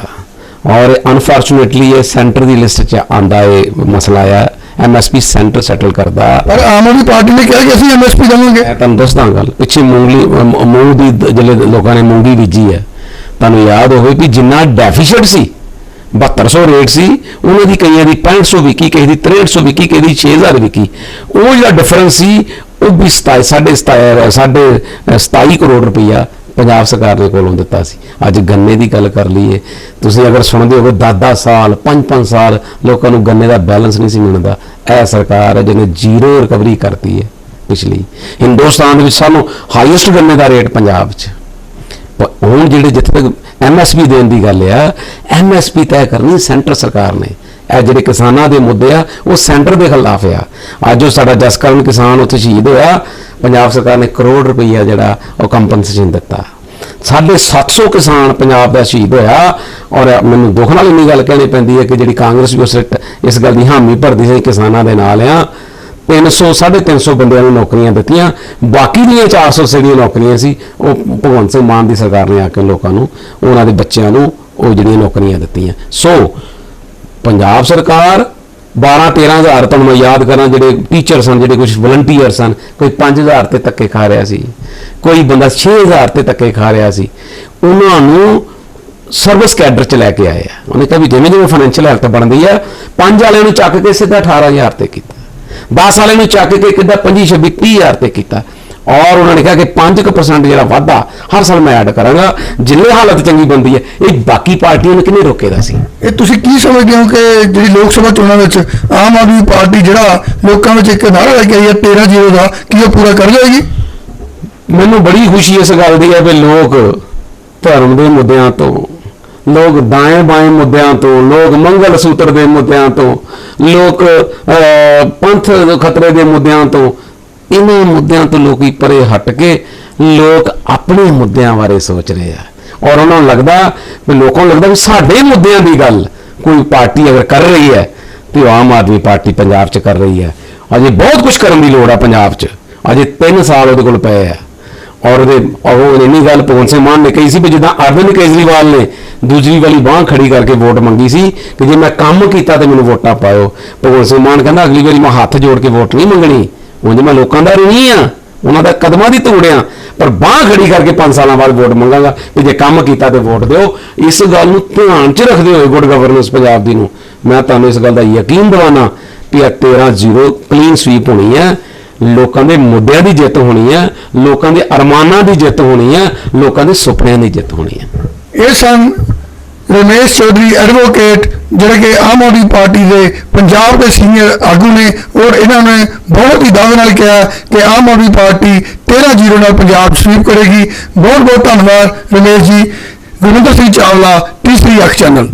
[SPEAKER 1] ਔਰ ਅਨਫੋਰਚੂਨੇਟਲੀ ਇਹ ਸੈਂਟਰ ਦੀ ਲਿਸਟ 'ਚ ਆਂਦਾ ਇਹ ਮਸਲਾ ਆ। ਐਮਐਸਪੀ ਸੈਂਟਰ ਸੈਟਲ ਕਰਦਾ।
[SPEAKER 2] ਪਰ ਆਮ ਆਦਮੀ ਪਾਰਟੀ ਨੇ ਕਿਹਾ ਕਿ ਅਸੀਂ ਐਮਐਸਪੀ ਦੇਵਾਂਗੇ।
[SPEAKER 1] ਮੈਂ ਤੁਹਾਨੂੰ ਦੱਸਦਾ ਗੱਲ ਪਿੱਛੇ ਮੂੰਗਲੀ ਮੂੰਗ ਦੀ ਦ- ਜਿਹੜੇ ਲੋਕਾਂ ਨੇ ਮੂੰਗੀ ਬੀਜੀ ਹੈ ਤੁਹਾਨੂੰ ਯਾਦ ਹੋਵੇ ਕਿ ਜਿੰਨਾ ਡੈਫੀਸ਼ੀਟ ਸੀ 7200 ਰੇਟ ਸੀ, ਉਹਨਾਂ ਦੀ ਕਈਆਂ ਦੀ 6500 ਵਿਕੀ, ਕਿਸੇ ਦੀ 6300 ਵਿਕੀ, ਕਿਸੇ ਦੀ 6000 ਵਿਕੀ। ਉਹ ਜਿਹੜਾ ਡਿਫਰੈਂਸ ਸੀ, ਉਹ ਵੀ 27 ਸਾਢੇ 27 ਸਾਢੇ 27 ਕਰੋੜ ਰੁਪਈਆ ਪੰਜਾਬ ਸਰਕਾਰ ਦੇ ਕੋਲੋਂ ਦਿੱਤਾ ਸੀ। ਅੱਜ ਗੰਨੇ ਦੀ ਗੱਲ ਕਰ ਲਈਏ, ਤੁਸੀਂ ਅਗਰ ਸੁਣਦੇ ਹੋਗੇ 10-10 ਸਾਲ 5-5 ਸਾਲ ਲੋਕਾਂ ਨੂੰ ਗੰਨੇ ਦਾ ਬੈਲੈਂਸ ਨਹੀਂ ਸੀ ਮਿਲਦਾ। ਇਹ ਸਰਕਾਰ ਹੈ ਜਿਹਨੇ ਜ਼ੀਰੋ ਰਿਕਵਰੀ ਕਰਤੀ ਹੈ ਪਿਛਲੀ। ਹਿੰਦੁਸਤਾਨ ਦੇ ਵਿੱਚ ਸਾਨੂੰ ਹਾਈਐਸਟ ਗੰਨੇ ਦਾ ਰੇਟ ਪੰਜਾਬ 'ਚ। ਪ- ਹੁਣ ਜਿਹੜੇ ਜਿੱਥੇ ਤੱਕ ਐਮਐਸਪੀ ਦੇਣ ਦੀ ਗੱਲ ਆ। ਐਮਐਸਪੀ ਤੈਅ ਕਰਨੀ ਸੈਂਟਰ ਸਰਕਾਰ ਨੇ। ਇਹ ਜਿਹੜੇ ਕਿਸਾਨਾਂ ਦੇ ਮੁੱਦੇ ਆ, ਉਹ ਸੈਂਟਰ ਦੇ ਖਿਲਾਫ ਆ। ਅੱਜ ਉਹ ਸਾਡਾ ਜਸਕਰਨ ਕਿਸਾਨ ਉੱਥੇ ਸ਼ਹੀਦ ਹੋਇਆ। ਪੰਜਾਬ ਸਰਕਾਰ ਨੇ ਕਰੋੜ ਰੁਪਈਆ ਜਿਹੜਾ ਉਹ ਕੰਪਨਸੇਸ਼ਨ ਦਿੱਤਾ। ਸਾਢੇ 700 ਕਿਸਾਨ ਪੰਜਾਬ ਦਾ ਸ਼ਹੀਦ ਹੋਇਆ। ਔਰ ਮੈਨੂੰ ਦੁੱਖ ਨਾਲ ਇੰਨੀ ਗੱਲ ਕਹਿਣੀ ਪੈਂਦੀ ਹੈ ਕਿ ਜਿਹੜੀ ਕਾਂਗਰਸ ਵੀ ਉਸ ਇਸ ਗੱਲ ਦੀ ਹਾਮੀ ਭਰਦੀ ਸੀ ਕਿਸਾਨਾਂ ਦੇ ਨਾਲ ਆ। 300 350 ਬੰਦਿਆਂ ਨੂੰ ਨੌਕਰੀਆਂ ਦਿੱਤੀਆਂ। ਬਾਕੀ ਦੀਆਂ 400 ਜਿਹੜੀਆਂ ਨੌਕਰੀਆਂ ਸੀ, ਉਹ ਭਗਵੰਤ ਸਿੰਘ ਮਾਨ ਦੀ ਸਰਕਾਰ ਨੇ ਆ ਕੇ ਲੋਕਾਂ ਨੂੰ, ਉਹਨਾਂ ਦੇ ਬੱਚਿਆਂ ਨੂੰ ਉਹ ਜਿਹੜੀਆਂ ਨੌਕਰੀਆਂ ਦਿੱਤੀਆਂ। ਸੋ, ਪੰਜਾਬ ਸਰਕਾਰ 12 13000 ਤੁਹਾਨੂੰ ਮੈਂ ਯਾਦ ਕਰਾਂ, ਜਿਹੜੇ ਟੀਚਰ ਸਨ, ਜਿਹੜੇ ਕੁਝ ਵਲੰਟੀਅਰ ਸਨ, ਕੋਈ 5000 ਤੇ ਧੱਕੇ ਖਾ ਰਿਹਾ ਸੀ। ਕੋਈ ਬੰਦਾ 6000 ਤੇ ਧੱਕੇ ਖਾ ਰਿਹਾ ਸੀ। ਉਹਨਾਂ ਨੂੰ ਸਰਵਿਸ ਕੈਡਰ ਚ ਲੈ ਕੇ ਆਏ ਆ। ਉਹਨੇ ਕਿਹਾ ਵੀ ਜਿਵੇਂ ਜਿਵੇਂ ਫਾਈਨੈਂਸ਼ੀਅਲ ਹੈਲਥ ਬਣਦੀ ਆ, ਪੰਜ ਵਾਲਿਆਂ ਨੂੰ ਚੱਕ ਕੇ ਸਿੱਧਾ 18000 ਤੇ ਕੀਤਾ। 10 ਵਾਲਿਆਂ ਨੂੰ ਚੱਕ ਕੇ ਕਿੱਦਾਂ 25 26 30000 ਤੇ ਕੀਤਾ। ਔਰ ਉਹਨਾਂ ਨੇ ਕਿਹਾ ਕਿ 5% ਜਿਹੜਾ ਵਾਧਾ ਹਰ ਸਾਲ ਮੈਂ ਐਡ ਕਰਾਂਗਾ। ਜਿੰਨੇ ਹਾਲਤ ਚੰਗੀ ਬੰਦੀ ਹੈ ਇਹ ਬਾਕੀ ਪਾਰਟੀਆਂ ਨੂੰ ਕਿਹਨੇ ਰੋਕੇਦਾ ਸੀ?
[SPEAKER 2] ਇਹ ਤੁਸੀਂ ਕੀ ਸਮਝਦੇ ਹੋ ਕਿ ਜਿਹੜੀ ਲੋਕ ਸਭਾ ਚੋਣਾਂ ਵਿੱਚ ਆਮ ਆਦਮੀ ਪਾਰਟੀ ਜਿਹੜਾ ਲੋਕਾਂ ਵਿੱਚ ਇੱਕ ਨਾਰਾ ਲੈ ਕੇ ਆਈ ਹੈ 13 ਜ਼ੀਰੋ ਦਾ ਕੀ ਉਹ ਪੂਰਾ ਕਰ ਜਾਏਗੀ?
[SPEAKER 1] ਮੈਨੂੰ ਬੜੀ ਖੁਸ਼ੀ ਇਸ ਗੱਲ ਦੀ ਹੈ ਵੀ ਲੋਕ ਧਰਮ ਦੇ ਮੁੱਦਿਆਂ ਤੋਂ ਲੋਕ ਦਾएं ਬਾਏ ਮੁੱਦਿਆਂ ਤੋਂ, ਲੋਕ ਮੰਗਲ ਸੂਤਰ ਦੇ ਮੁੱਦਿਆਂ ਤੋਂ, ਲੋਕ ਪੰਥ ਖਤਰੇ ਦੇ ਮੁੱਦਿਆਂ ਤੋਂ ਇਹਨਾਂ ਮੁੱਦਿਆਂ ਤੋਂ ਲੋਕੀ ਪਰੇ ਹਟ ਕੇ ਲੋਕ ਆਪਣੇ ਮੁੱਦਿਆਂ ਬਾਰੇ ਸੋਚ ਰਹੇ ਆ। ਔਰ ਉਹਨਾਂ ਨੂੰ ਲੱਗਦਾ ਵੀ ਲੋਕਾਂ ਨੂੰ ਲੱਗਦਾ ਵੀ ਸਾਡੇ ਮੁੱਦਿਆਂ ਦੀ ਗੱਲ ਕੋਈ ਪਾਰਟੀ ਅਗਰ ਕਰ ਰਹੀ ਹੈ, ਤੇ ਉਹ ਆਮ ਆਦਮੀ ਪਾਰਟੀ ਪੰਜਾਬ 'ਚ ਕਰ ਰਹੀ ਹੈ। ਅਜੇ ਬਹੁਤ ਕੁਝ ਕਰਨ ਦੀ ਲੋੜ ਆ ਪੰਜਾਬ 'ਚ। ਅਜੇ 3 ਸਾਲ ਉਹਦੇ ਕੋਲ ਪਏ ਆ। ਔਰ ਉਹਦੇ ਉਹ ਇੰਨੀ ਗੱਲ ਭਗਵੰਤ ਸਿੰਘ ਮਾਨ ਨੇ ਕਹੀ ਸੀ ਵੀ ਜਿੱਦਾਂ ਅਰਵਿੰਦ ਕੇਜਰੀਵਾਲ ਨੇ ਦੂਜੀ ਵਾਲੀ ਬਾਹ ਖੜੀ ਕਰਕੇ ਵੋਟ ਮੰਗੀ ਸੀ ਕਿ ਜੇ ਮੈਂ ਕੰਮ ਕੀਤਾ ਤੇ ਮੈਨੂੰ ਵੋਟਾਂ ਪਾਇਓ। ਭਗਵੰਤ ਸਿੰਘ ਮਾਨ ਕਹਿੰਦਾ, ਅਗਲੀ ਵਾਰੀ ਮੈਂ ਹੱਥ ਜੋੜ ਕੇ ਵੋਟ ਨਹੀਂ ਮੰਗਣੀ। ਉਂਝ ਮੈਂ ਲੋਕਾਂ ਦਾ ਨਹੀਂ ਆ। ਉਹਨਾਂ ਦਾ ਕਦਮਾਂ ਦੀ ਤੋੜਿਆ ਪਰ ਬਾਹ ਖੜੀ ਕਰਕੇ 5 ਸਾਲਾਂ ਬਾਅਦ ਵੋਟ ਮੰਗਾਂਗਾ ਵੀ ਜੇ ਕੰਮ ਕੀਤਾ ਤੇ ਵੋਟ ਦਿਓ। ਇਸ ਗੱਲ ਨੂੰ ਧਿਆਨ 'ਚ ਰੱਖਦੇ ਹੋਏ ਗੁੱਡ ਗਵਰਨੈਂਸ ਪੰਜਾਬ ਦੀ ਨੂੰ ਮੈਂ ਤੁਹਾਨੂੰ ਇਸ ਗੱਲ ਦਾ ਯਕੀਨ ਦਿਵਾਨਾ ਕਿ ਇਹ 13-0 ਕਲੀਨ ਸਵੀਪ ਹੋਣੀ ਹੈ। ਲੋਕਾਂ ਦੇ ਮੁੱਦਿਆਂ ਦੀ ਜਿੱਤ ਹੋਣੀ ਹੈ ਲੋਕਾਂ ਦੇ ਅਰਮਾਨਾਂ ਦੀ ਜਿੱਤ ਹੋਣੀ ਹੈ ਲੋਕਾਂ ਦੇ ਸੁਪਨਿਆਂ ਦੀ ਜਿੱਤ ਹੋਣੀ ਹੈ
[SPEAKER 2] ਇਹ ਸਨ ਰਮੇਸ਼ ਚੌਧਰੀ ਐਡਵੋਕੇਟ ਜਿਹੜੇ ਕਿ ਆਮ ਆਦਮੀ ਪਾਰਟੀ ਦੇ ਪੰਜਾਬ ਦੇ ਸੀਨੀਅਰ ਆਗੂ ਨੇ, ਔਰ ਇਹਨਾਂ ਨੇ ਬਹੁਤ ਹੀ ਦਾਅਵੇ ਨਾਲ ਕਿਹਾ ਕਿ ਆਮ ਆਦਮੀ ਪਾਰਟੀ 13-0 ਨਾਲ ਪੰਜਾਬ ਸਵੀਪ ਕਰੇਗੀ। ਬਹੁਤ ਬਹੁਤ ਧੰਨਵਾਦ ਰਮੇਸ਼ ਜੀ। ਗੁਰਵਿੰਦਰ ਸਿੰਘ ਚਾਵਲਾ ਤੀਸਰੀ ਅੱਖ ਚੈਨਲ